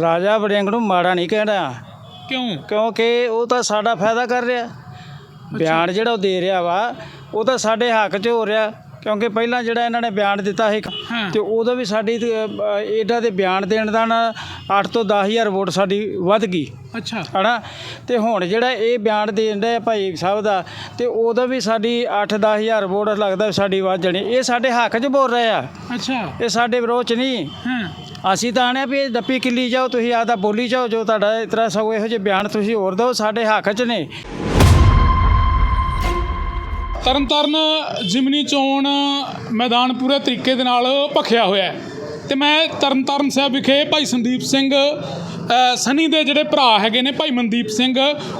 ਰਾਜਾ ਵੜਿੰਗ ਨੂੰ ਮਾੜਾ ਨਹੀਂ ਕਹਿਣਾ। ਕਿਉਂ? ਕਿਉਂਕਿ ਉਹ ਤਾਂ ਸਾਡਾ ਫਾਇਦਾ ਕਰ ਰਿਹਾ। ਬਿਆਨ ਜਿਹੜਾ ਉਹ ਦੇ ਰਿਹਾ ਵਾ ਉਹ ਤਾਂ ਸਾਡੇ ਹੱਕ 'ਚ ਹੋ ਰਿਹਾ। ਕਿਉਂਕਿ ਪਹਿਲਾਂ ਜਿਹੜਾ ਇਹਨਾਂ ਨੇ ਬਿਆਨ ਦਿੱਤਾ ਸੀ। ਤੇ ਉਦੋਂ ਵੀ ਸਾਡੀ ਇਹਦਾ ਦੇ ਬਿਆਨ ਦੇਣ ਦਾ ਨਾ 8 ਤੋਂ 10000 ਵੋਟ ਸਾਡੀ ਵੱਧ ਗਈ। ਅੱਛਾ। ਹਨਾ? ਤੇ ਹੁਣ ਜਿਹੜਾ ਇਹ ਬਿਆਨ ਦੇਣ ਦਾ ਭਾਈ ਸਾਹਿਬ ਦਾ ਤੇ ਉਦੋਂ ਵੀ ਸਾਡੀ 8-10000 ਵੋਟ ਲੱਗਦਾ ਸਾਡੀ ਵੱਧ ਜਾਣੀ। ਇਹ ਸਾਡੇ ਹੱਕ 'ਚ ਬੋਲ ਰਹੇ ਆ। ਅੱਛਾ। ਇਹ ਸਾਡੇ ਵਿਰੋਧ 'ਚ ਨਹੀਂ। ਹਾਂ। ਅਸੀਂ ਤਾਂ ਆਣਿਆ ਵੀ ਡੱਪੀ ਕਿੱਲੀ ਜਾਓ ਤੁਸੀਂ ਆਦਾ ਬੋਲੀ ਜਾਓ ਜੋ ਤੁਹਾਡਾ ਇਸ ਤਰ੍ਹਾਂ ਸਗੋਂ ਇਹੋ ਜਿਹੇ ਬਿਆਨ ਤੁਸੀਂ ਹੋਰ ਦਿਓ ਸਾਡੇ ਹੱਕ 'ਚ ਨੇ। ਤਰਨਤਾਰਨ ਜ਼ਿਮਨੀ ਚੋਣ ਮੈਦਾਨ ਪੂਰੇ ਤਰੀਕੇ ਦੇ ਨਾਲ ਭਖਿਆ ਹੋਇਆ ਹੈ। ਤੇ ਮੈਂ ਤਰਨਤਾਰਨ ਸਾਹਿਬ ਵਿਖੇ ਭਾਈ ਸੰਦੀਪ ਸਿੰਘ ਸਨੀ ਦੇ ਜਿਹੜੇ ਭਰਾ ਹੈਗੇ ਨੇ ਭਾਈ ਮਨਦੀਪ ਸਿੰਘ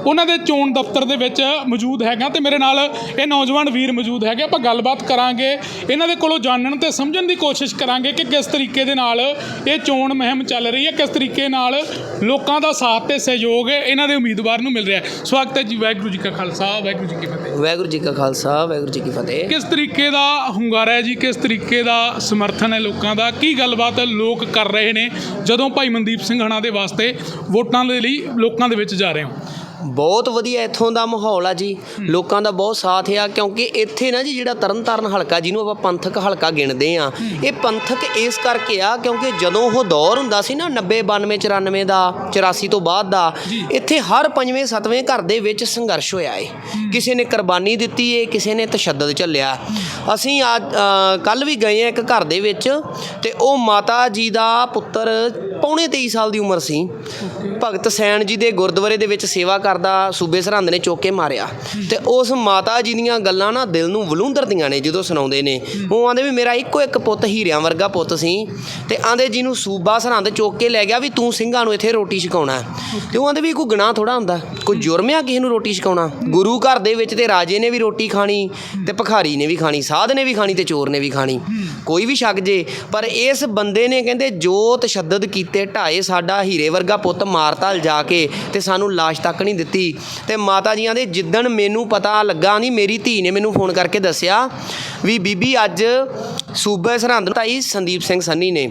ਉਹਨਾਂ ਦੇ ਚੋਣ ਦਫ਼ਤਰ ਦੇ ਵਿੱਚ ਮੌਜੂਦ ਹੈਗਾ ਤੇ ਮੇਰੇ ਨਾਲ ਇਹ ਨੌਜਵਾਨ ਵੀਰ ਮੌਜੂਦ ਹੈਗੇ। ਆਪਾਂ ਗੱਲਬਾਤ ਕਰਾਂਗੇ। ਇਹਨਾਂ ਦੇ ਕੋਲੋਂ ਜਾਣਨ ਤੇ ਸਮਝਣ ਦੀ ਕੋਸ਼ਿਸ਼ ਕਰਾਂਗੇ ਕਿ ਕਿਸ ਤਰੀਕੇ ਦੇ ਨਾਲ ਇਹ ਚੋਣ ਮੁਹਿੰਮ ਚੱਲ ਰਹੀ ਹੈ ਕਿਸ ਤਰੀਕੇ ਨਾਲ ਲੋਕਾਂ ਦਾ ਸਾਥ ਤੇ ਸਹਿਯੋਗ ਇਹਨਾਂ ਦੇ ਉਮੀਦਵਾਰ ਨੂੰ ਮਿਲ ਰਿਹਾ ਹੈ। ਸਵਾਗਤ ਹੈ ਜੀ ਵਾਹਿਗੁਰੂ ਜੀ ਕਾ ਖਾਲਸਾ ਵਾਹਿਗੁਰੂ ਜੀ ਕੀ ਫਤਿਹ। ਵਾਹਿਗੁਰੂ ਜੀ ਕਾ ਖਾਲਸਾ ਵਾਹਿਗੁਰੂ ਜੀ ਕੀ ਫਤਿਹ। ਕਿਸ ਤਰੀਕੇ ਦਾ ਹੁੰਗਾਰਾ ਹੈ ਜੀ ਕਿਸ ਤਰੀਕੇ ਦਾ ਸਮਰਥਨ ਹੈ ਲੋਕਾਂ ਦਾ ਕੀ ਗੱਲਬਾਤ ਲੋਕ ਕਰ ਰਹੇ ਨੇ ਜਦੋਂ ਭਾਈ ਮਨਦੀਪ ਸਿੰਘ ਹਣਾ ਦੇ ਵਾਸਤੇ ਵੋਟਾਂ ਦੇ ਲਈ ਲੋਕਾਂ ਦੇ ਵਿੱਚ ਜਾ ਰਹੇ ਹੋ? ਬਹੁਤ ਵਧੀਆ ਇੱਥੋਂ ਦਾ ਮਾਹੌਲ ਆ ਜੀ। ਲੋਕਾਂ ਦਾ ਬਹੁਤ ਸਾਥ ਆ ਕਿਉਂਕਿ ਇੱਥੇ ਨਾ ਜੀ ਜਿਹੜਾ ਤਰਨਤਾਰਨ ਹਲਕਾ ਜਿਹਨੂੰ ਆਪਾਂ ਪੰਥਕ ਹਲਕਾ ਗਿਣਦੇ ਆ ਇਹ ਪੰਥਕ ਇਸ ਕਰਕੇ ਆ ਕਿਉਂਕਿ ਜਦੋਂ ਉਹ ਦੌਰ ਹੁੰਦਾ ਸੀ ਨਾ 90 92 94 ਦਾ 84 ਤੋਂ ਬਾਅਦ ਦਾ ਇੱਥੇ ਹਰ ਪੰਜਵੇਂ ਸੱਤਵੇਂ ਘਰ ਦੇ ਵਿੱਚ ਸੰਘਰਸ਼ ਹੋਇਆ ਏ। ਕਿਸੇ ਨੇ ਕੁਰਬਾਨੀ ਦਿੱਤੀ ਏ ਕਿਸੇ ਨੇ ਤਸ਼ੱਦਦ ਝੱਲਿਆ। ਅਸੀਂ ਅੱਜ ਕੱਲ ਵੀ ਗਏ ਆ ਇੱਕ ਘਰ ਦੇ ਵਿੱਚ ਤੇ ਉਹ ਮਾਤਾ ਜੀ ਦਾ ਪੁੱਤਰ ਪੌਣੇ 23 ਸਾਲ ਦੀ ਉਮਰ ਸੀ। ਭਗਤ ਸੈਣ ਜੀ ਦੇ ਗੁਰਦੁਆਰੇ ਦੇ ਵਿੱਚ ਸੇਵਾ ਕਰਦਾ ਸੂਬੇ ਸਰਹੰਦ ਨੇ ਚੋਕ ਕੇ ਮਾਰਿਆ। ਤੇ ਉਸ ਮਾਤਾ ਜੀ ਦੀਆਂ ਗੱਲਾਂ ਨਾ ਦਿਲ ਨੂੰ ਵਲੂੰਦਰਦੀਆਂ ਨੇ ਜਦੋਂ ਸੁਣਾਉਂਦੇ ਨੇ। ਉਹ ਆਂਦੇ ਵੀ ਮੇਰਾ ਇੱਕੋ ਇੱਕ ਪੁੱਤ ਹੀਰਿਆਂ ਵਰਗਾ ਪੁੱਤ ਸੀ। ਤੇ ਆਂਦੇ ਜੀ ਨੂੰ ਸੂਬਾ ਸਰਹੰਦ ਚੋਕ ਕੇ ਲੈ ਗਿਆ ਵੀ ਤੂੰ ਸਿੰਘਾਂ ਨੂੰ ਇੱਥੇ ਰੋਟੀ ਛਕਾਉਣਾ ਹੈ। ਤੇ ਉਹ ਆਂਦੇ ਵੀ ਕੋਈ ਗੁਨਾਹ ਥੋੜਾ ਹੁੰਦਾ। ਕੋਈ ਜੁਰਮ ਆ ਕਿਸੇ ਨੂੰ ਰੋਟੀ ਛਕਾਉਣਾ। ਗੁਰੂ ਘਰ ਦੇ ਵਿੱਚ ਤੇ ਰਾਜੇ ਨੇ ਵੀ ਰੋਟੀ ਖਾਣੀ ਤੇ ਭਖਾਰੀ ਨੇ ਵੀ ਖਾਣੀ, ਸਾਧ ਨੇ ਵੀ ਖਾਣੀ ਤੇ ਚੋਰ ਨੇ ਵੀ ਖਾਣੀ। ਕੋਈ ਵੀ ਛਕ ਜੇ। ਪਰ ਇਸ ਬੰਦੇ ਨੇ ਕਹਿੰਦੇ ਜੋ ਤਸ਼ੱਦਦ ਕੀਤੇ ਢਾਏ ਸਾਡਾ ਹੀਰੇ ਵਰਗਾ ਪੁੱਤ ਮਾਰਤਾ ਜਾ ਕੇ ਤੇ ਸਾਨੂੰ ਲਾਸ਼ ਤੱਕ ਨਹੀਂ ਦਿੱਤੀ। ਤੇ ਮਾਤਾ ਜੀਆਂ ਦੇ ਜਿੱਦਣ ਮੈਨੂੰ ਪਤਾ ਲੱਗਾ, ਨਹੀਂ, ਮੇਰੀ ਧੀ ਨੇ ਮੈਨੂੰ ਫੋਨ ਕਰਕੇ ਦੱਸਿਆ ਵੀ ਬੀਬੀ ਅੱਜ ਸੂਬੇ ਸਰਹੰਦ ਤਾਈ ਸੰਦੀਪ ਸਿੰਘ ਸੰਨੀ ਨੇ।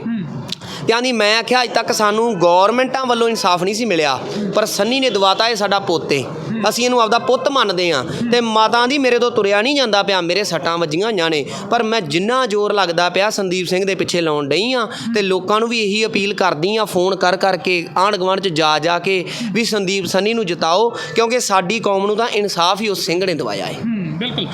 ਕਹਿੰਦੀ ਮੈਂ ਆਖਿਆ, ਅੱਜ ਤੱਕ ਸਾਨੂੰ ਗਵਰਨਮੈਂਟਾਂ ਵੱਲੋਂ ਇਨਸਾਫ ਨਹੀਂ ਸੀ ਮਿਲਿਆ, ਪਰ ਸੰਨੀ ਨੇ ਦਵਾਤਾ ਇਹ ਸਾਡਾ ਪੋਤੇ। ਅਸੀਂ ਇਹਨੂੰ ਆਪਦਾ ਪੁੱਤ ਮੰਨਦੇ ਆ ਤੇ ਮਾਤਾ ਦੀ ਮੇਰੇ ਤੋਂ ਤੁਰਿਆ ਨਹੀਂ ਜਾਂਦਾ ਪਿਆ, ਮੇਰੇ ਸੱਟਾਂ ਵੱਜੀਆਂ ਹੋਈਆਂ ਨੇ। ਪਰ ਮੈਂ ਜਿੰਨਾ ਜ਼ੋਰ ਲੱਗਦਾ ਪਿਆ ਸੰਦੀਪ ਸਿੰਘ ਦੇ ਪਿੱਛੇ ਲਾਉਣ ਡਈ ਆ ਤੇ ਲੋਕਾਂ ਨੂੰ ਵੀ ਇਹੀ ਅਪੀਲ ਕਰਦੀ ਆ ਫੋਨ ਕਰ ਕਰਕੇ ਆਂਢ ਗੁਆਂਢ ਚ ਜਾ ਜਾ ਕੇ ਵੀ ਸੰਦੀਪ ਸੰਨੀ ਨੂੰ ਜਿਤਾਓ, ਕਿਉਂਕਿ ਸਾਡੀ ਕੌਮ ਨੂੰ ਤਾਂ ਇਨਸਾਫ ਹੀ ਉਸ ਸਿੰਘ ਨੇ ਦਵਾਇਆ ਹੈ। ਬਿਲਕੁਲ।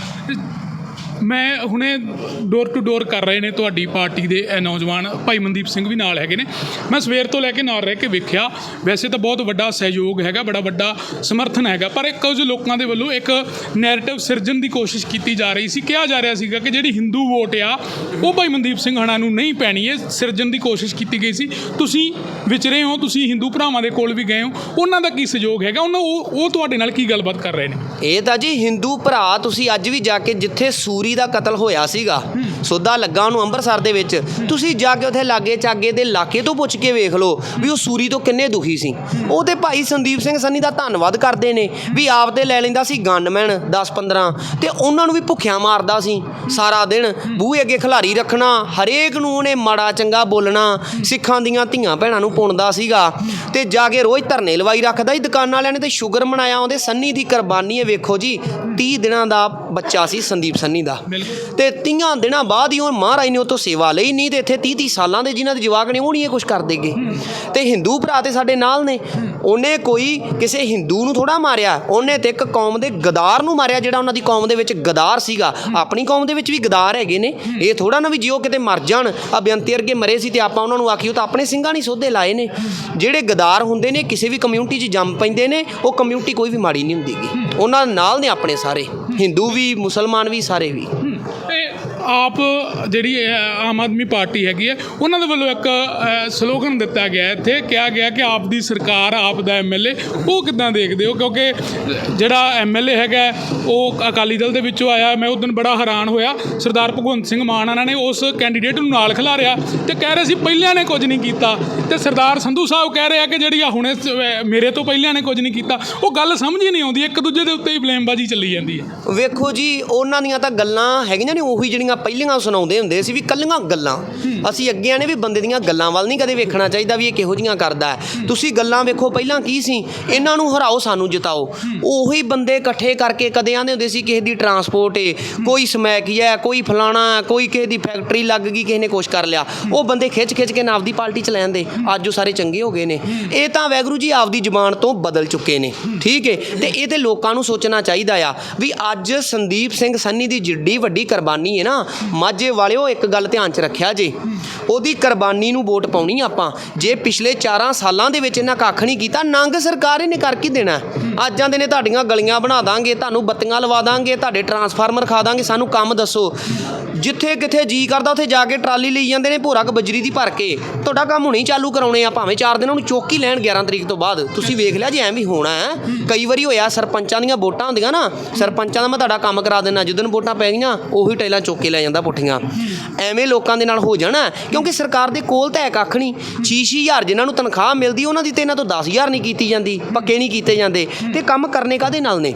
ਮੈਂ ਹੁਣੇ ਡੋਰ ਟੂ ਡੋਰ ਕਰ ਰਹੇ ਨੇ ਤੁਹਾਡੀ ਪਾਰਟੀ ਦੇ ਇਹ ਨੌਜਵਾਨ ਭਾਈ ਮਨਦੀਪ ਸਿੰਘ ਵੀ ਨਾਲ ਹੈਗੇ ਨੇ। ਮੈਂ ਸਵੇਰ ਤੋਂ ਲੈ ਕੇ ਨਾਲ ਰਹਿ ਕੇ ਵੇਖਿਆ, ਵੈਸੇ ਤਾਂ ਬਹੁਤ ਵੱਡਾ ਸਹਿਯੋਗ ਹੈਗਾ, ਬੜਾ ਵੱਡਾ ਸਮਰਥਨ ਹੈਗਾ, ਪਰ ਇੱਕ ਕੁਝ ਲੋਕਾਂ ਦੇ ਵੱਲੋਂ ਇੱਕ ਨੈਰੇਟਿਵ ਸਿਰਜਣ ਦੀ ਕੋਸ਼ਿਸ਼ ਕੀਤੀ ਜਾ ਰਹੀ ਸੀ, ਕਿਹਾ ਜਾ ਰਿਹਾ ਸੀਗਾ ਕਿ ਜਿਹੜੀ ਹਿੰਦੂ ਵੋਟ ਆ, ਉਹ ਭਾਈ ਮਨਦੀਪ ਸਿੰਘ ਹਣਾ ਨੂੰ ਨਹੀਂ ਪੈਣੀ, ਇਹ ਸਿਰਜਣ ਦੀ ਕੋਸ਼ਿਸ਼ ਕੀਤੀ ਗਈ ਸੀ। ਤੁਸੀਂ ਵਿਚਰੇ ਹੋ, ਤੁਸੀਂ ਹਿੰਦੂ ਭਰਾਵਾਂ ਦੇ ਕੋਲ ਵੀ ਗਏ ਹੋ, ਉਹਨਾਂ ਦਾ ਕੀ ਸਹਿਯੋਗ ਹੈਗਾ? ਉਹਨਾਂ ਉਹ ਉਹ ਤੁਹਾਡੇ ਨਾਲ ਕੀ ਗੱਲਬਾਤ ਕਰ ਰਹੇ ਨੇ? ਇਹ ਤਾਂ ਜੀ ਹਿੰਦੂ ਭਰਾ, ਤੁਸੀਂ ਅੱਜ ਵੀ ਜਾ ਕੇ ਜਿੱਥੇ ਸੂਰੀ ਦਾ ਕਤਲ ਹੋਇਆ ਸੀਗਾ। ਸੋਦਾ ਲੱਗਾ ਉਹਨੂੰ ਅੰਮ੍ਰਿਤਸਰ ਦੇ ਵਿੱਚ। ਤੁਸੀਂ ਜਾ ਕੇ ਉੱਥੇ ਲਾਗੇ ਚਾਗੇ ਦੇ ਇਲਾਕੇ ਤੋਂ ਪੁੱਛ ਕੇ ਵੇਖ ਲਓ ਵੀ ਉਹ ਸੂਰੀ ਤੋਂ ਕਿੰਨੇ ਦੁਖੀ ਸੀ। ਉਹ ਤੇ ਭਾਈ ਸੰਦੀਪ ਸਿੰਘ ਸੰਨੀ ਦਾ ਧੰਨਵਾਦ ਕਰਦੇ ਨੇ ਵੀ ਆਪ ਤੇ ਲੈ ਲੈਂਦਾ ਸੀ ਗਨਮੈਨ 10 15 ਤੇ ਉਹਨਾਂ ਨੂੰ ਵੀ ਭੁੱਖਿਆ ਮਾਰਦਾ ਸੀ ਸਾਰਾ ਦਿਨ। ਬੂਹੇ ਅੱਗੇ ਖਿਲਾਰੀ ਰੱਖਣਾ, ਹਰੇਕ ਨੂੰ ਉਹਨੇ ਮਾੜਾ ਚੰਗਾ ਬੋਲਣਾ, ਸਿੱਖਾਂ ਦੀਆਂ ਧੀਆਂ ਭੈਣਾਂ ਨੂੰ ਪੁੰਦਾ ਸੀਗਾ। ਤੇ ਜਾ ਕੇ ਰੋਜ਼ ਧਰਨੇ ਲਵਾਈ ਰੱਖਦਾ ਸੀ। ਦੁਕਾਨਾਂ ਵਾਲਿਆਂ ਨੇ ਤੇ ਸ਼ੂਗਰ ਮਨਾਇਆ, ਉਹਦੇ ਸੰਨੀ ਦੀ ਕੁਰਬਾਨੀ ਹੈ ਵੇਖੋ ਜੀ 30 ਦਿਨਾਂ ਦਾ ਬੱਚਾ ਸੀ ਸੰਦੀਪ ਸੰਨੀ ਦਾ। ਤੇ 30 ਦਿਨਾਂ ਬਾਅਦ ਹੀ ਉਹ ਮਹਾਰਾਜ ਨੇ ਉਹ ਤੋਂ ਸੇਵਾ ਲਈ ਨਹੀਂ ਤੇ ਇੱਥੇ 30 30 ਸਾਲਾਂ ਦੇ ਜਿਨ੍ਹਾਂ ਦੇ ਜਵਾਕ ਨੇ ਉਹ ਨਹੀਂ ਇਹ ਕੁਝ ਕਰ ਦੇਗੇ। ਤੇ ਹਿੰਦੂ ਭਰਾ ਤੇ ਸਾਡੇ ਨਾਲ ਨੇ। ਉਹਨੇ ਕੋਈ ਕਿਸੇ ਹਿੰਦੂ ਨੂੰ ਥੋੜਾ ਮਾਰਿਆ। ਉਹਨੇ ਤੇ ਇੱਕ ਕੌਮ ਦੇ ਗਦਾਰ ਨੂੰ ਮਾਰਿਆ ਜਿਹੜਾ ਉਹਨਾਂ ਦੀ ਕੌਮ ਦੇ ਵਿੱਚ ਗਦਾਰ ਸੀਗਾ। ਆਪਣੀ ਕੌਮ ਦੇ ਵਿੱਚ ਵੀ ਗਦਾਰ ਹੈਗੇ ਨੇ। ਇਹ ਥੋੜਾ ਨਾ ਵੀ ਜਿਉ ਕਿਤੇ ਮਰ ਜਾਣ ਆ ਬੇਅੰਤੀ ਵਰਗੇ ਮਰੇ ਸੀ ਤੇ ਆਪਾਂ ਉਹਨਾਂ ਨੂੰ ਆਖੀਓ ਤਾਂ ਆਪਣੇ ਸਿੰਘਾਂ ਨਹੀਂ ਸੋਧੇ ਲਾਏ ਨੇ। ਜਿਹੜੇ ਗਦਾਰ ਹੁੰਦੇ ਨੇ ਕਿਸੇ ਵੀ ਕਮਿਊਨਿਟੀ 'ਚ ਜੰਮ ਪੈਂਦੇ ਨੇ ਉਹ ਕਮਿਊਨਿਟੀ ਕੋਈ ਵੀ ਮਾੜੀ ਨਹੀਂ ਹੁੰਦੀਗੀ ਉਹਨਾਂ ਨਾਲ ਨੇ ਆਪਣੇ ਸਾਰੇ। ਹਿੰਦੂ ਵੀ ਮੁਸਲਮਾਨ ਵੀ ਸਾਰੇ ਵੀ। ਤੇ ਆਪ ਜਿਹੜੀ ਆਮ ਆਦਮੀ ਪਾਰਟੀ ਹੈਗੀ ਹੈ, ਉਹਨਾਂ ਦੇ ਵੱਲੋਂ ਇੱਕ ਸਲੋਗਨ ਦਿੱਤਾ ਗਿਆ ਇੱਥੇ, ਕਿਹਾ ਗਿਆ ਕਿ ਆਪ ਦੀ ਸਰਕਾਰ, ਆਪ ਦਾ ਐਮਐਲਏ ਉਹ ਕਿੱਦਾਂ ਦੇਖਦੇ ਹੋ? ਕਿਉਂਕਿ ਜਿਹੜਾ ਐਮਐਲਏ ਹੈਗਾ, ਉਹ ਅਕਾਲੀ ਦਲ ਦੇ ਵਿੱਚੋਂ ਆਇਆ, ਮੈਂ ਉਸ ਦਿਨ ਬੜਾ ਹੈਰਾਨ ਹੋਇਆ। ਸਰਦਾਰ ਭਗਵੰਤ ਸਿੰਘ ਮਾਨ ਉਹਨਾਂ ਨੇ ਉਸ ਕੈਂਡੀਡੇਟ ਨੂੰ ਨਾਲ ਖਿਲਾਰਿਆ ਤੇ ਕਹਿ ਰਹੇ ਸੀ, ਪਹਿਲਿਆਂ ਨੇ ਕੁਝ ਨਹੀਂ ਕੀਤਾ। ਤੇ ਸਰਦਾਰ ਸੰਧੂ ਸਾਹਿਬ ਕਹਿ ਰਿਹਾ ਕਿ ਜਿਹੜੀ ਆ ਹੁਣੇ ਮੇਰੇ ਤੋਂ ਪਹਿਲਿਆਂ ਨੇ ਕੁਝ ਨਹੀਂ ਕੀਤਾ। ਉਹ ਗੱਲ ਸਮਝ ਹੀ ਨਹੀਂ ਆਉਂਦੀ, ਇੱਕ ਦੂਜੇ ਦੇ ਉੱਤੇ ਹੀ ਬਲੇਮਬਾਜ਼ੀ ਚੱਲੀ ਜਾਂਦੀ ਹੈ। ਵੇਖੋ ਜੀ, ਉਹਨਾਂ ਦੀਆਂ ਤਾਂ ਗੱਲਾਂ ਹੈਗੀਆਂ ਨੇ ਉਹੀ ਜਿਹੜੀਆਂ ਪਹਿਲੀਆਂ ਸੁਣਾਉਂਦੇ ਹੁੰਦੇ ਸੀ ਵੀ ਕੱਲੀਆਂ ਗੱਲਾਂ। ਅਸੀਂ ਅੱਗੇ ਆਨੇ ਵੀ ਬੰਦੇ ਦੀਆਂ ਗੱਲਾਂ ਵੱਲ ਨਹੀਂ ਕਦੇ ਵੇਖਣਾ ਚਾਹੀਦਾ ਵੀ ਇਹ ਕਿਹੋ ਜੀਆਂ ਕਰਦਾ ਤੁਸੀਂ ਗੱਲਾਂ ਵੇਖੋ ਪਹਿਲਾਂ ਕੀ ਸੀ? ਇਹਨਾਂ ਨੂੰ ਹਰਾਓ ਸਾਨੂੰ ਜਿਤਾਓ। ਉਹੀ ਬੰਦੇ ਇਕੱਠੇ ਕਰਕੇ ਕਦੇ ਆਂਦੇ ਹੁੰਦੇ ਸੀ ਕਿਸੇ ਦੀ ਟਰਾਂਸਪੋਰਟ ਏ ਕੋਈ ਸਮੈਕੀ ਹੈ ਕੋਈ ਫਲਾਣਾ ਕੋਈ ਕਿਸੇ ਦੀ ਫੈਕਟਰੀ ਲੱਗ ਗਈ ਕਿਸੇ ਨੇ ਕੁਛ ਕਰ ਲਿਆ। ਉਹ ਬੰਦੇ ਖਿੱਚ ਖਿੱਚ ਕੇ ਨਾ ਆਪਦੀ ਪਾਰਟੀ ਚ ਲੈਂਦੇ। ਅੱਜ ਉਹ ਸਾਰੇ ਚੰਗੇ ਹੋ ਗਏ ਨੇ। ਇਹ ਤਾਂ ਵੈਗਰੂ ਜੀ ਆਪਦੀ ਜ਼ੁਬਾਨ ਤੋਂ ਬਦਲ ਚੁੱਕੇ ਨੇ। ਠੀਕ ਹੈ ਤੇ ਇਹ ਤੇ ਲੋਕਾਂ ਨੂੰ ਸੋਚਣਾ ਚਾਹੀਦਾ ਆ ਵੀ ਅੱਜ ਸੰਦੀਪ ਸਿੰਘ ਸੰਨੀ ਦੀ ਜਿੱਡੀ ਵੱਡੀ ਕੁਰਬਾਨੀ ਹੈ ਨਾ, ਮਾਝੇ ਵਾਲਿਓ ਇੱਕ ਗੱਲ ਧਿਆਨ ਚ ਰੱਖਿਆ ਜੇ। ਉਹਦੀ ਕੁਰਬਾਨੀ ਨੂੰ ਵੋਟ ਪਾਉਣੀ ਆਪਾਂ। ਜੇ ਪਿਛਲੇ 4 ਸਾਲਾਂ ਦੇ ਵਿੱਚ ਇਹਨਾਂ ਕੱਖ ਨਹੀਂ ਕੀਤਾ, ਨੰਗ ਸਰਕਾਰ ਇਹਨੇ ਕਰ ਕੀ ਦੇਣਾ? ਅੱਜ ਆਂਦੇ ਨੇ ਤੁਹਾਡੀਆਂ ਗਲੀਆਂ ਬਣਾ ਦਾਂਗੇ, ਤੁਹਾਨੂੰ ਬੱਤੀਆਂ ਲਵਾ ਦਾਂਗੇ, ਤੁਹਾਡੇ ਟਰਾਂਸਫਾਰਮਰ ਖਾ ਦਾਂਗੇ, ਸਾਨੂੰ ਕੰਮ ਦੱਸੋ। ਜਿੱਥੇ ਕਿਥੇ ਜੀ ਕਰਦਾ, ਉੱਥੇ ਜਾ ਕੇ ਟਰਾਲੀ ਲਈ ਜਾਂਦੇ ਨੇ ਭੋਰਾ ਕ ਬਜਰੀ ਦੀ ਭਰ ਕੇ। ਤੁਹਾਡਾ ਕੰਮ ਹੁਣੇ ਚਾਲੂ ਕਰਾਉਣੇ ਆ, ਭਾਵੇਂ 4 ਦਿਨਾਂ ਨੂੰ ਚੌਕੀ ਲੈਣ 11 ਤਰੀਕ ਤੋਂ ਬਾਅਦ। ਤੁਸੀਂ ਵੇਖ ਲਿਆ ਜੇ ਐਂ ਵੀ ਹੋਣਾ ਹੈ। ਕਈ ਵਾਰੀ ਹੋਇਆ, ਸਰਪੰਚਾਂ ਦੀਆਂ ਵੋਟਾਂ ਹੁੰਦੀਆਂ ਨਾ, ਸਰਪੰਚਾਂ ਦਾ ਮੈਂ ਤੁਹਾਡਾ ਕੰਮ ਕਰਾ ਦੇਣਾ ਜਦੋਂ ਵੋਟਾਂ ਪੈ ਗਈਆਂ, ਉਹੀ ਟੈਲਾਂ ਚੁੱਕ ਕੇ ਲੈ ਜਾਂਦਾ ਪੁੱਠੀਆਂ। ਐਵੇਂ ਲੋਕਾਂ ਦੇ ਨਾਲ ਹੋ ਜਾਣਾ ਕਿਉਂਕਿ ਸਰਕਾਰ ਦੇ ਕੋਲ ਤਾਂ ਹੈ ਕੱਖ ਨਹੀਂ। 6-6000 ਜਿਨ੍ਹਾਂ ਨੂੰ ਤਨਖਾਹ ਮਿਲਦੀ, ਉਹਨਾਂ ਦੀ ਤੇ ਇਹਨਾਂ ਤੋਂ 10000 ਨਹੀਂ ਕੀਤੀ ਜਾਂਦੀ, ਪੱਕੇ ਨਹੀਂ ਕੀਤੇ ਜਾਂਦੇ। ਤੇ ਕੰਮ ਕਰਨੇ ਕਾਦੇ ਨਾਲ ਨੇ?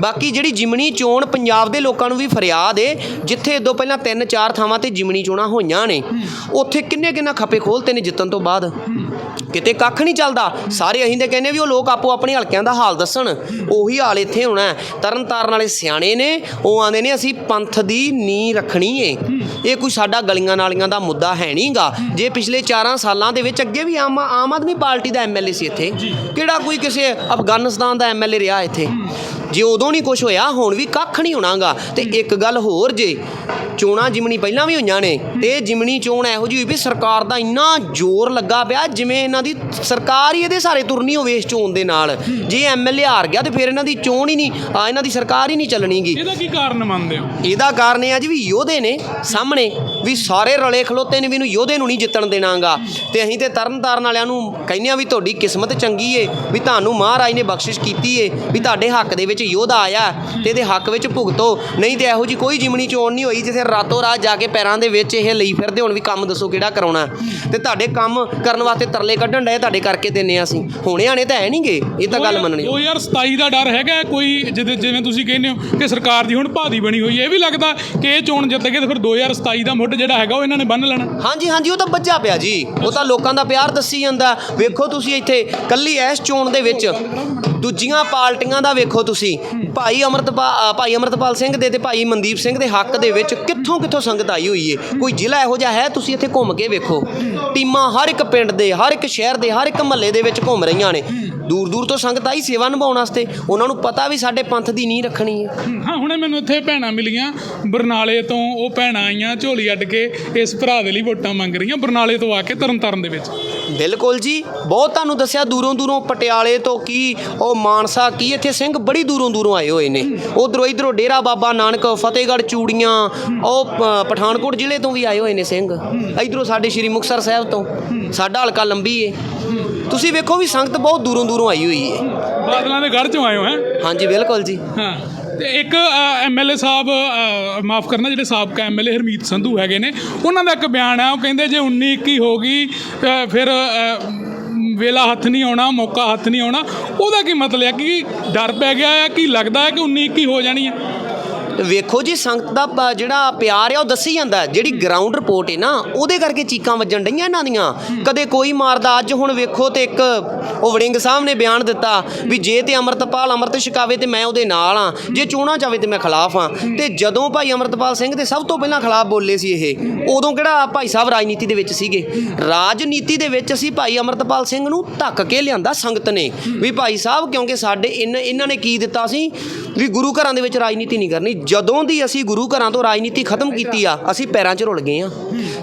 ਬਾਕੀ ਜਿਹੜੀ ਜਿਮਣੀ ਚੋਣ ਪੰਜਾਬ ਦੇ ਲੋਕਾਂ ਨੂੰ ਵੀ ਫਰਿਆਦ ਏ, ਜਿੱਥੇ ਦੋ ਪਹਿਲਾਂ ਤਿੰਨ ਚਾਰ ਥਾਵਾਂ ਤੇ ਜਿਮਣੀ ਚੋਣਾਂ ਹੋਈਆਂ ਨੇ। ਉੱਥੇ ਕਿੰਨੇ ਕਿੰਨਾ ਖੱਪੇ ਖੋਲਤੇ ਨੇ ਜਿੱਤਣ ਤੋਂ ਬਾਅਦ? ਕਿਤੇ ਕੱਖ ਨਹੀਂ ਚੱਲਦਾ। ਸਾਰੇ ਅਸੀਂ ਤੇ ਕਹਿੰਦੇ ਵੀ ਉਹ ਲੋਕ ਆਪੋ ਆਪਣੇ ਹਲਕਿਆਂ ਦਾ ਹਾਲ ਦੱਸਣ। ਉਹੀ ਹਾਲ ਇੱਥੇ ਹੋਣਾ ਤਰਨ ਤਾਰਨ ਵਾਲੇ ਸਿਆਣੇ ਨੇ, ਉਹ ਆਂਦੇ ਨੇ, ਅਸੀਂ ਪੰਥ ਦੀ ਨੀ ਰੱਖਣੀ ਏ। ਇਹ ਕੋਈ ਸਾਡਾ ਗਲੀਆਂ ਨਾਲੀਆਂ ਦਾ ਮੁੱਦਾ ਹੈ ਨਹੀਂਗਾ ਜੇ ਪਿਛਲੇ 4 ਸਾਲਾਂ ਦੇ ਵਿੱਚ ਅੱਗੇ ਵੀ ਆਮ ਆਮ ਆਦਮੀ ਪਾਰਟੀ ਦਾ ਐਮਐਲਏ ਸੀ ਇੱਥੇ। ਕਿਹੜਾ ਕੋਈ ਕਿਸੇ ਅਫਗਾਨਿਸਤਾਨ ਦਾ ਐਮਐਲਏ ਰਿਹਾ ਇੱਥੇ? ਜੇ ਉਦੋਂ ਨਹੀਂ ਕੁਝ ਹੋਇਆ ਹੁਣ ਵੀ ਕੱਖ ਨਹੀਂ ਹੋਣਾਗਾ। ਤੇ ਇੱਕ ਗੱਲ ਹੋਰ ਜੇ ਚੋਣਾਂ ਜਿਮਣੀ ਪਹਿਲਾਂ ਵੀ ਹੋਈਆਂ ਨੇ ਤੇ ਇਹ ਜਿਮਣੀ ਚੋਣ ਇਹੋ ਜਿਹੀ ਹੋਈ ਵੀ ਸਰਕਾਰ ਦਾ ਇੰਨਾ ਜ਼ੋਰ ਲੱਗਾ ਪਿਆ ਜਿਵੇਂ ਇਹਨਾਂ ਦੀ ਸਰਕਾਰ ਹੀ ਇਹਦੇ ਸਾਰੇ ਤੁਰਨੀ ਹੋਵੇ ਇਸ ਚੋਣ ਦੇ ਨਾਲ। ਜੇ ਐਮਐਲਏ ਹਾਰ ਗਿਆ ਤੇ ਫਿਰ ਇਹਨਾਂ ਦੀ ਚੋਣ ਹੀ ਨਹੀਂ ਆ ਇਹਨਾਂ ਦੀ ਸਰਕਾਰ ਹੀ ਨਹੀਂ ਚੱਲਣੀਗੀ। ਇਹਦਾ ਕੀ ਕਾਰਨ ਮੰਨਦੇ ਹੋ? ਇਹਦਾ ਕਾਰਨ ਇਹ ਆ ਜੀ ਵੀ ਯੋਧੇ ਨੇ ਸਾਹਮਣੇ ਵੀ ਸਾਰੇ ਰਲੇ ਖਲੋਤੇ ਨੇ ਵੀ ਇਹਨੂੰ ਯੋਧੇ ਨੂੰ ਨਹੀਂ ਜਿੱਤਣ ਦੇਣਾਗਾ। ਤੇ ਅਸੀਂ ਤੇ ਤਰਨ ਤਾਰਨ ਵਾਲਿਆਂ ਨੂੰ ਕਹਿੰਦੇ ਆ ਵੀ ਤੁਹਾਡੀ ਕਿਸਮਤ ਚੰਗੀ ਏ ਵੀ ਤੁਹਾਨੂੰ ਮਹਾਰਾਜ ਨੇ ਬਖਸ਼ਿਸ਼ ਕੀਤੀ ਏ ਵੀ ਤੁਹਾਡੇ ਹੱਕ ਦੇ ਵਿੱਚ ਯੋਧਾ ਆਇਆ ਤੇ ਇਹਦੇ ਹੱਕ ਵਿੱਚ ਭੁਗਤੋ। ਨਹੀਂ ਤੇ ਇਹੋ ਜੀ ਕੋਈ ਜਿਮਣੀ ਚੋਣ ਨਹੀਂ ਹੋਈ ਜਿੱਥੇ ਰਾਤੋਂ ਰਾਤ ਜਾ ਕੇ ਪੈਰਾਂ ਦੇ ਵਿੱਚ ਇਹ ਲਈ ਫਿਰਦੇ ਹੁਣ ਵੀ ਕੰਮ ਦੱਸੋ ਕਿਹੜਾ ਕਰਾਉਣਾ। ਤੇ ਤੁਹਾਡੇ ਕੰਮ ਕਰਨ ਵਾਸਤੇ ਤਰਲੇ ਕੱਢਣ ਡਏ ਤੁਹਾਡੇ ਕਰਕੇ ਦਿੰਨੇ ਆ ਅਸੀਂ। ਹੁਣੇ ਆਣੇ ਤਾਂ ਹੈ ਨਹੀਂਗੇ ਇਹ ਤਾਂ ਗੱਲ ਮੰਨਣੀ। 2027 ਦਾ ਡਰ ਹੈਗਾ ਕੋਈ ਜਿਵੇਂ ਜਿਵੇਂ ਤੁਸੀਂ ਕਹਿੰਦੇ ਹੋ ਕਿ ਸਰਕਾਰ ਦੀ ਹੁਣ ਭਾਦੀ ਬਣੀ ਹੋਈ ਹੈ ਇਹ ਵੀ ਲੱਗਦਾ ਕਿ ਇਹ ਚੋਣ ਜਿੱਤ ਗਏ ਤੇ ਫਿਰ 2027 ਦਾ ਮੁੱਢ ਜਿਹੜਾ ਹੈਗਾ ਉਹ ਇਹਨਾਂ ਨੇ ਬੰਨ ਲੈਣਾ। ਹਾਂਜੀ ਹਾਂਜੀ ਉਹ ਤਾਂ ਬੱਜਾ ਪਿਆ ਜੀ। ਉਹ ਤਾਂ ਲੋਕਾਂ ਦਾ ਪਿਆਰ ਦੱਸੀ ਜਾਂਦਾ। ਵੇਖੋ ਤੁਸੀਂ ਇੱਥੇ ਕੱਲੀ ਐਸ ਚੋਣ ਦੇ ਵਿੱਚ ਦੂਜੀਆਂ ਪਾਰਟੀਆਂ ਦਾ ਵੇਖੋ ਤੁਸੀਂ। ਭਾਈ ਅਮਰਤਪਾਲ ਭਾਈ ਅਮਰਤਪਾਲ ਸਿੰਘ ਦੇ ਤੇ ਭਾਈ ਮਨਦੀਪ ਸਿੰਘ ਦੇ ਹੱਕ ਦੇ ਵਿੱਚ ਕਿੱਥੋਂ ਕਿੱਥੋਂ ਸੰਗਤ ਆਈ ਹੋਈ ਏ? ਕੋਈ ਜ਼ਿਲ੍ਹਾ ਇਹੋ ਜਿਹਾ ਹੈ? ਤੁਸੀਂ ਇੱਥੇ ਘੁੰਮ ਕੇ ਵੇਖੋ। ਟੀਮਾਂ ਹਰ ਇੱਕ ਪਿੰਡ ਦੇ ਹਰ ਇੱਕ ਸ਼ਹਿਰ ਦੇ ਹਰ ਇੱਕ ਮਹੱਲੇ ਦੇ ਵਿੱਚ ਘੁੰਮ ਰਹੀਆਂ ਨੇ। ਦੂਰ ਦੂਰ ਤੋਂ ਸੰਗਤ ਆਈ ਸੇਵਾ ਨਿਭਾਉਣ ਵਾਸਤੇ। ਉਹਨਾਂ ਨੂੰ ਪਤਾ ਵੀ ਸਾਡੇ ਪੰਥ ਦੀ ਨੀਂਹ ਰੱਖਣੀ ਹੈ। ਹਾਂ ਹੁਣੇ ਮੈਨੂੰ ਇੱਥੇ ਭੈਣਾਂ ਮਿਲੀਆਂ। ਬਰਨਾਲੇ ਤੋਂ ਉਹ ਭੈਣਾਂ ਆਈਆਂ ਝੋਲੀ ਅੱਡ ਕੇ ਇਸ ਭਰਾ ਦੇ ਲਈ ਵੋਟਾਂ ਮੰਗ ਰਹੀਆਂ। ਬਰਨਾਲੇ ਤੋਂ ਆ ਕੇ ਤਰਨਤਾਰਨ ਦੇ ਵਿੱਚ। ਬਿਲਕੁਲ ਜੀ। ਬਹੁਤ ਤੁਹਾਨੂੰ ਦੱਸਿਆ ਦੂਰੋਂ ਦੂਰੋਂ ਪਟਿਆਲੇ ਤੋਂ ਕੀ ਉਹ ਮਾਨਸਾ ਕੀ ਇੱਥੇ ਸਿੰਘ ਬੜੀ ਦੂਰੋਂ ਦੂਰੋਂ ਆਏ ਹੋਏ ਨੇ। ਉਧਰੋਂ ਇਧਰੋਂ ਡੇਰਾ ਬਾਬਾ ਨਾਨਕ ਫਤਿਹਗੜ੍ਹ ਚੂੜੀਆਂ ਉਹ ਪਠਾਨਕੋਟ ਜ਼ਿਲ੍ਹੇ ਤੋਂ ਵੀ ਆਏ ਹੋਏ ਨੇ ਸਿੰਘ। ਇਧਰੋਂ ਸਾਡੇ ਸ਼੍ਰੀ ਮੁਕਤਸਰ ਸਾਹਿਬ ਤੋਂ। ਸਾਡਾ ਹਲਕਾ ਲੰਬੀ ਏ। ਤੁਸੀਂ ਵੇਖੋ ਵੀ ਸੰਗਤ ਬਹੁਤ ਦੂਰੋਂ ਦੂਰੋਂ ਆਈ ਹੋਈ ਏ। ਬਾਦਲਾਂ ਦੇ ਘਰ ਚੋਂ ਆਏ ਹੋ ਹੈ? ਹਾਂਜੀ ਬਿਲਕੁਲ ਜੀ। ਹਾਂ। ਤੇ ਇੱਕ ਐਮਐਲਏ ਸਾਹਿਬ ਮਾਫ ਕਰਨਾ ਜਿਹੜੇ ਸਾਬਕਾ ਐਮਐਲਏ ਹਰਮੀਤ ਸੰਧੂ ਹੈਗੇ ਨੇ ਉਹਨਾਂ ਦਾ ਇੱਕ ਬਿਆਨ ਹੈ ਉਹ ਕਹਿੰਦੇ ਜੇ 19 21 ਹੋ ਗਈ ਫਿਰ ਵੇਲਾ ਹੱਥ ਨਹੀਂ ਆਉਣਾ, ਮੌਕਾ ਹੱਥ ਨਹੀਂ ਆਉਣਾ, ਉਹਦਾ ਕੀ ਮਤਲਬ ਹੈ? ਕਿ ਡਰ ਪੈ ਗਿਆ ਹੈ? ਕਿ ਲੱਗਦਾ ਹੈ ਕਿ 19 21 ਹੋ ਜਾਣੀ ਹੈ? ਵੇਖੋ ਜੀ, ਸੰਗਤ ਦਾ ਪ- ਜਿਹੜਾ ਪਿਆਰ ਆ, ਉਹ ਦੱਸੀ ਜਾਂਦਾ ਜਿਹੜੀ ਗਰਾਊਂਡ ਰਿਪੋਰਟ ਹੈ ਨਾ, ਉਹਦੇ ਕਰਕੇ ਚੀਕਾਂ ਵੱਜਣ ਡਈਆਂ ਇਹਨਾਂ ਦੀਆਂ। ਕਦੇ ਕੋਈ ਮਾਰਦਾ, ਅੱਜ ਹੁਣ ਵੇਖੋ ਤੇ ਇੱਕ ਉਹ ਵੜਿੰਗ ਸਾਹਿਬ ਨੇ ਬਿਆਨ ਦਿੱਤਾ ਵੀ ਜੇ ਤੇ ਅਮਰਤਪਾਲ ਅੰਮ੍ਰਿਤ ਛਕਾਵੇ ਤੇ ਮੈਂ ਉਹਦੇ ਨਾਲ ਆ। ਜੇ ਚੋਣਾਂ ਚਾਵੇ ਤੇ ਮੈਂ ਖਿਲਾਫ ਆ। ਤੇ ਜਦੋਂ ਭਾਈ ਅਮਰਤਪਾਲ ਸਿੰਘ ਦੇ ਸਭ ਤੋਂ ਪਹਿਲਾਂ ਖਿਲਾਫ ਬੋਲੇ ਸੀ ਇਹ, ਉਦੋਂ ਕਿਹੜਾ ਭਾਈ ਸਾਹਿਬ ਰਾਜਨੀਤੀ ਦੇ ਵਿੱਚ ਸੀਗੇ? ਰਾਜਨੀਤੀ ਦੇ ਵਿੱਚ ਅਸੀਂ ਭਾਈ ਅਮਰਤਪਾਲ ਸਿੰਘ ਨੂੰ ਧੱਕ ਕੇ ਲਿਆਂਦਾ ਸੰਗਤ ਨੇ। ਵੀ ਭਾਈ ਸਾਹਿਬ, ਕਿਉਂਕਿ ਸਾਡੇ ਇਨ- ਇਹਨਾਂ ਨੇ ਕੀ ਦਿੱਤਾ ਸੀ? ਵੀ ਗੁਰੂ ਘਰਾਂ ਦੇ ਵਿੱਚ ਰਾਜਨੀਤੀ ਨਹੀਂ ਕਰਨੀ। ਜਦੋਂ ਦੀ ਅਸੀਂ ਗੁਰੂ ਘਰਾਂ ਤੋਂ ਰਾਜਨੀਤੀ ਖਤਮ ਕੀਤੀ ਆ, ਅਸੀਂ ਪੈਰਾਂ 'ਚ ਰੁਲ ਗਏ ਆ।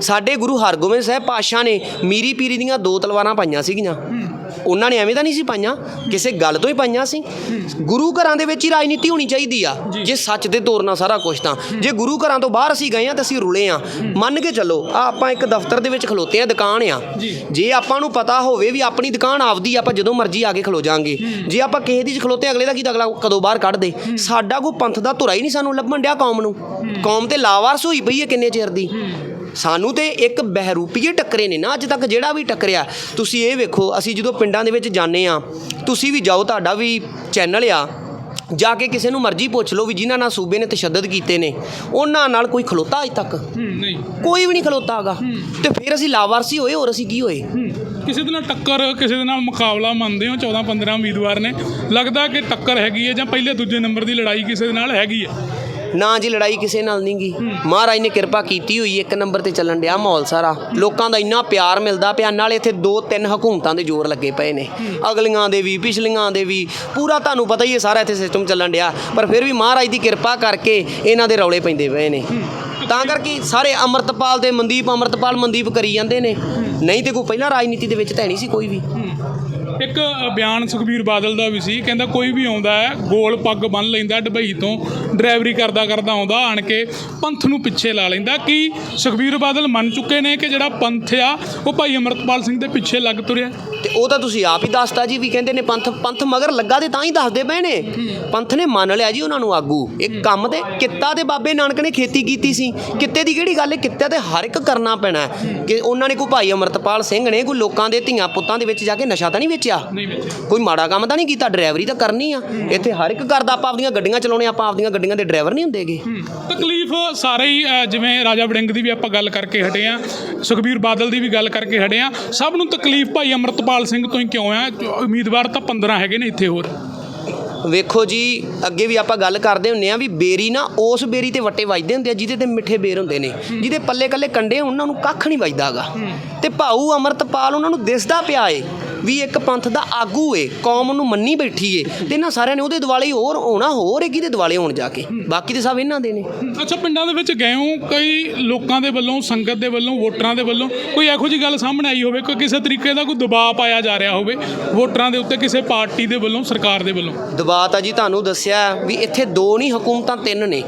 ਸਾਡੇ ਗੁਰੂ ਹਰਗੋਬਿੰਦ ਸਾਹਿਬ ਪਾਤਸ਼ਾਹ ਨੇ ਮੀਰੀ ਪੀਰੀ ਦੀਆਂ ਦੋ ਤਲਵਾਰਾਂ ਪਾਈਆਂ ਸੀਗੀਆਂ। ਉਹਨਾਂ ਨੇ ਐਵੇਂ ਤਾਂ ਨਹੀਂ ਸੀ ਪਾਈਆਂ ਕਿਸੇ ਗੱਲ ਤੋਂ ਹੀ ਪਾਈਆਂ ਸੀ। ਗੁਰੂ ਘਰਾਂ ਦੇ ਵਿੱਚ ਹੀ ਰਾਜਨੀਤੀ ਹੋਣੀ ਚਾਹੀਦੀ ਆ। ਜੇ। ਸੱਚ ਤੇ ਤੋਰਨਾ ਸਾਰਾ ਕੁਝ ਤਾਂ। ਜੇ ਗੁਰੂ ਘਰਾਂ ਤੋਂ ਬਾਹਰ ਅਸੀਂ ਗਏ ਆ ਤਾਂ ਅਸੀਂ ਰੁਲੇ ਆ। ਮੰਨ ਕੇ ਚੱਲੋ ਆ ਆਪਾਂ ਇੱਕ ਦਫ਼ਤਰ ਦੇ ਵਿੱਚ ਖਲੋਤੇ ਆ ਦੁਕਾਨ ਆ। ਜੇ। ਆਪਾਂ ਨੂੰ ਪਤਾ ਹੋਵੇ ਵੀ ਆਪਣੀ ਦੁਕਾਨ ਆਪਦੀ ਆ, ਆਪਾਂ ਜਦੋਂ ਮਰਜ਼ੀ ਆ ਕੇ ਖਲੋ ਜਾਾਂਗੇ। ਜੇ ਆਪਾਂ ਕਿਸੇ ਦੀ ਖਲੋਤੇ ਅਗਲੇ ਦਾ ਕੀ ਅਗਲਾ ਕਦੋਂ ਬਾਹਰ ਕੱਢ ਦੇ? ਸਾਡਾ ਕੋਈ ਪੰਥ ਦਾ ਧੁਰਾ ਹੀ ਨਹੀਂ ਸਾਨੂੰ ਲੱਭਣ ਡਿਆ ਕੌਮ ਨੂੰ। ਕੌਮ ਤੇ ਲਾਵਾਰਸ ਹੋਈ ਪਈ ਹੈ ਕਿੰਨੇ ਚਿਰ ਦੀ। ਸਾਨੂੰ ਤੇ ਇੱਕ ਬਹਿਰੂਪੀਏ ਟੱਕਰੇ ਨੇ ਨਾ ਅੱਜ ਤੱਕ ਜਿਹੜਾ ਵੀ ਟੱਕਰਿਆ। ਤੁਸੀਂ ਇਹ ਵੇਖੋ ਅਸੀਂ ਜਦੋਂ ਪਿੰਡਾਂ ਦੇ ਵਿੱਚ ਜਾਂਦੇ ਆ ਤੁਸੀਂ ਵੀ ਜਾਓ ਤੁਹਾਡਾ ਵੀ ਚੈਨਲ ਆ ਜਾ ਕੇ ਕਿਸੇ ਨੂੰ ਮਰਜ਼ੀ ਪੁੱਛ ਲਓ ਵੀ ਜਿਨ੍ਹਾਂ ਨਾਲ ਸੂਬੇ ਨੇ ਤਸ਼ੱਦਦ ਕੀਤੇ ਨੇ ਉਹਨਾਂ ਨਾਲ ਕੋਈ ਖਲੋਤਾ ਅਜ ਤੱਕ? ਨਹੀਂ। ਕੋਈ ਵੀ ਨਹੀਂ ਖਲੋਤਾ ਹੈਗਾ। ਤੇ ਫਿਰ ਅਸੀਂ ਲਾਵਾਰਸੀ ਹੋਏ ਹੋਰ ਅਸੀਂ ਕੀ ਹੋਏ। ਕਿਸੇ ਦੇ ਨਾਲ ਟੱਕਰ ਕਿਸੇ ਦੇ ਨਾਲ ਮੁਕਾਬਲਾ ਮੰਨਦੇ ਹੋ 14 15 ਉਮੀਦਵਾਰ ਨੇ ਲੱਗਦਾ ਕਿ ਟੱਕਰ ਹੈਗੀ ਹੈ ਜਾਂ ਪਹਿਲੇ ਦੂਜੇ ਨੰਬਰ ਦੀ ਲੜਾਈ ਕਿਸੇ ਦੇ ਨਾਲ ਹੈਗੀ ਹੈ। ਨਾ ਜੀ ਲੜਾਈ ਕਿਸੇ ਨਾਲ ਨਹੀਂ ਗੀ। ਮਹਾਰਾਜ ਨੇ ਕਿਰਪਾ ਕੀਤੀ ਹੋਈ ਇੱਕ ਨੰਬਰ ਤੇ ਚੱਲਣ ਡਿਆ ਮਾਹੌਲ ਸਾਰਾ। ਲੋਕਾਂ ਦਾ ਇੰਨਾ ਪਿਆਰ ਮਿਲਦਾ ਪਿਆ, ਨਾਲੇ ਇੱਥੇ ਦੋ ਤਿੰਨ ਹਕੂਮਤਾਂ ਦੇ ਜ਼ੋਰ ਲੱਗੇ ਪਏ ਨੇ। ਅਗਲੀਆਂ ਦੇ ਵੀ, ਪਿਛਲੀਆਂ ਦੇ ਵੀ। ਪੂਰਾ ਤੁਹਾਨੂੰ ਪਤਾ ਹੀ ਹੈ, ਸਾਰਾ ਇੱਥੇ ਸਿਸਟਮ ਚੱਲਣ ਡਿਆ। ਪਰ ਫਿਰ ਵੀ ਮਹਾਰਾਜ ਦੀ ਕਿਰਪਾ ਕਰਕੇ ਇਹਨਾਂ ਦੇ ਰੌਲੇ ਪੈਂਦੇ ਪਏ ਨੇ। ਤਾਂ ਕਰਕੇ ਸਾਰੇ ਅਮਰਤਪਾਲ ਤੇ ਮਨਦੀਪ, ਅਮਰਤਪਾਲ ਮਨਦੀਪ ਕਰੀ ਜਾਂਦੇ ਨੇ। ਨਹੀਂ ਤੇ ਕੋਈ ਪਹਿਲਾਂ ਰਾਜਨੀਤੀ ਦੇ ਵਿੱਚ ਤਾਂ ਹੈ ਨਹੀਂ ਸੀ ਕੋਈ ਵੀ। ਇੱਕ ਬਿਆਨ ਸੁਖਬੀਰ ਬਾਦਲ ਦਾ ਵੀ ਸੀ, ਕਹਿੰਦਾ ਕੋਈ ਵੀ ਆਉਂਦਾ ਹੈ, ਗੋਲ ਪੱਗ ਬੰਨ ਲੈਂਦਾ ਦੁਬਈ ਤੋਂ ਡਰਾਈਵਰੀ ਕਰਦਾ ਕਰਦਾ ਆਉਂਦਾ, ਆਣ ਕੇ ਪੰਥ ਨੂੰ ਪਿੱਛੇ ਲਾ ਲੈਂਦਾ। ਕੀ ਸੁਖਬੀਰ ਬਾਦਲ ਮੰਨ ਚੁੱਕੇ ਨੇ ਕਿ ਜਿਹੜਾ ਪੰਥ ਆ, ਉਹ ਭਾਈ ਅਮਰਤਪਾਲ ਸਿੰਘ ਦੇ ਪਿੱਛੇ ਲੱਗ ਤੁਰਿਆ? ਤੇ ਉਹ ਤਾਂ ਤੁਸੀਂ ਆਪ ਹੀ ਦੱਸਤਾ ਜੀ ਵੀ ਕਹਿੰਦੇ ਨੇ ਪੰਥ ਪੰਥ ਮਗਰ ਲੱਗਾ ਤੇ ਤਾਂ ਹੀ ਦੱਸਦੇ ਪਏ ਨੇ। ਪੰਥ ਨੇ ਮੰਨ ਲਿਆ ਜੀ ਉਹਨਾਂ ਨੂੰ ਆਗੂ। ਇੱਕ ਕੰਮ ਤੇ ਕਿੱਤਾ ਤੇ ਬਾਬੇ ਨਾਨਕ ਨੇ ਖੇਤੀ ਕੀਤੀ ਸੀ। ਕਿੱਤੇ ਦੀ ਕਿਹੜੀ ਗੱਲ ਹੈ? ਕਿੱਤੇ ਤੇ ਹਰ ਇੱਕ ਕਰਨਾ ਪੈਣਾ ਹੈ। ਕਿ ਉਹਨਾਂ ਨੇ ਕੋਈ ਭਾਈ ਅਮਰਤਪਾਲ ਸਿੰਘ ਨੇ ਕੋਈ ਲੋਕਾਂ ਦੇ ਧੀਆਂ ਪੁੱਤਾਂ ਦੇ ਵਿੱਚ ਜਾ ਕੇ ਨਸ਼ਾ ਤਾਂ ਨਹੀਂ ਵੇਚਿਆ? ਕੋਈ ਮਾੜਾ ਕੰਮ ਤਾਂ ਨਹੀਂ ਕੀਤਾ? ਡਰਾਈਵਰੀ ਤਾਂ ਕਰਨੀ ਆ। ਇੱਥੇ ਹਰ ਇੱਕ ਕਰਦਾ ਆਪਾਂ ਆਪਦੀਆਂ ਗੱਡੀਆਂ ਚਲਾਉਣੇ ਆਪਾਂ ਆਪਦੀਆਂ ਗੱਡੀਆਂ ਦੇ ਡਰਾਈਵਰ ਨਹੀਂ ਹੁੰਦੇਗੇ ਤਕਲੀਫ ਸਾਰੇ ਹੀ ਜਿਵੇਂ ਰਾਜਾ ਵੜਿੰਗ ਦੀ ਵੀ ਆਪਾਂ ਗੱਲ ਕਰਕੇ ਹਟੇ ਆ ਸੁਖਬੀਰ ਬਾਦਲ ਦੀ ਵੀ ਗੱਲ ਕਰਕੇ ਹਟੇ ਆ ਸਭ ਨੂੰ ਤਕਲੀਫ ਭਾਈ ਅਮਰਤਪਾਲ ਸਿੰਘ ਤੋਂ ਹੀ ਕਿਉਂ ਆ? ਉਮੀਦਵਾਰ ਤਾਂ 15 ਹੈਗੇ ਨੇ ਇੱਥੇ ਹੋਰ। ਵੇਖੋ ਜੀ ਅੱਗੇ ਵੀ ਆਪਾਂ ਗੱਲ ਕਰਦੇ ਹੁੰਨੇ ਆ ਵੀ ਬੇਰੀ ਨਾ ਉਸ ਬੇਰੀ ਤੇ ਵੱਟੇ ਵੱਜਦੇ ਹੁੰਦੇ ਆ ਜਿਹਦੇ ਤੇ ਮਿੱਠੇ ਬੇਰ ਹੁੰਦੇ ਨੇ। ਜਿਹਦੇ ਪੱਲੇ ਕੱਲੇ ਕੰਡੇ ਉਹਨਾਂ ਨੂੰ ਕੱਖ ਨਹੀਂ ਵੱਜਦਾਗਾ ਤੇ ਭਾਊ ਅਮਰਤਪਾਲ ਉਹਨਾਂ ਨੂੰ ਦਿਸਦਾ ਪਿਆ ਏ ਵੀ ਇੱਕ ਪੰਥ ਦਾ ਆਗੂ ਏ ਕੌਮ ਨੂੰ ਮੰਨੀ ਬੈਠੀ ਏ। ਤੇ ਇਹਨਾਂ ਸਾਰਿਆਂ ਨੇ ਉਹਦੇ ਦਿਵਾਲੇ ਹੋਰ ਹੋਣਾ ਹੋਰ ਏ ਕਿਹਦੇ ਦਿਵਾਲੇ ਹੋਣ ਜਾ ਕੇ? ਬਾਕੀ ਤੇ ਸਭ ਇਹਨਾਂ ਦੇ ਨੇ। ਅੱਛਾ ਪਿੰਡਾਂ ਦੇ ਵਿੱਚ ਗਏ ਹੋ? ਕਈ ਲੋਕਾਂ ਦੇ ਵੱਲੋਂ ਸੰਗਤ ਦੇ ਵੱਲੋਂ ਵੋਟਰਾਂ ਦੇ ਵੱਲੋਂ ਕੋਈ ਇਹੋ ਜੀ ਗੱਲ ਸਾਹਮਣੇ ਆਈ ਹੋਵੇ? ਕੋਈ ਕਿਸੇ ਤਰੀਕੇ ਦਾ ਕੋਈ ਦਬਾਅ ਪਾਇਆ ਜਾ ਰਿਹਾ ਹੋਵੇ ਵੋਟਰਾਂ ਦੇ ਉੱਤੇ ਕਿਸੇ ਪਾਰਟੀ ਦੇ ਵੱਲੋਂ ਸਰਕਾਰ ਦੇ ਵੱਲੋਂ? ਦਬਾਅ ਤਾਂ ਜੀ ਤੁਹਾਨੂੰ ਦੱਸਿਆ ਵੀ ਇੱਥੇ ਦੋ ਨਹੀਂ ਹਕੂਮਤਾਂ ਤਿੰਨ ਨੇ।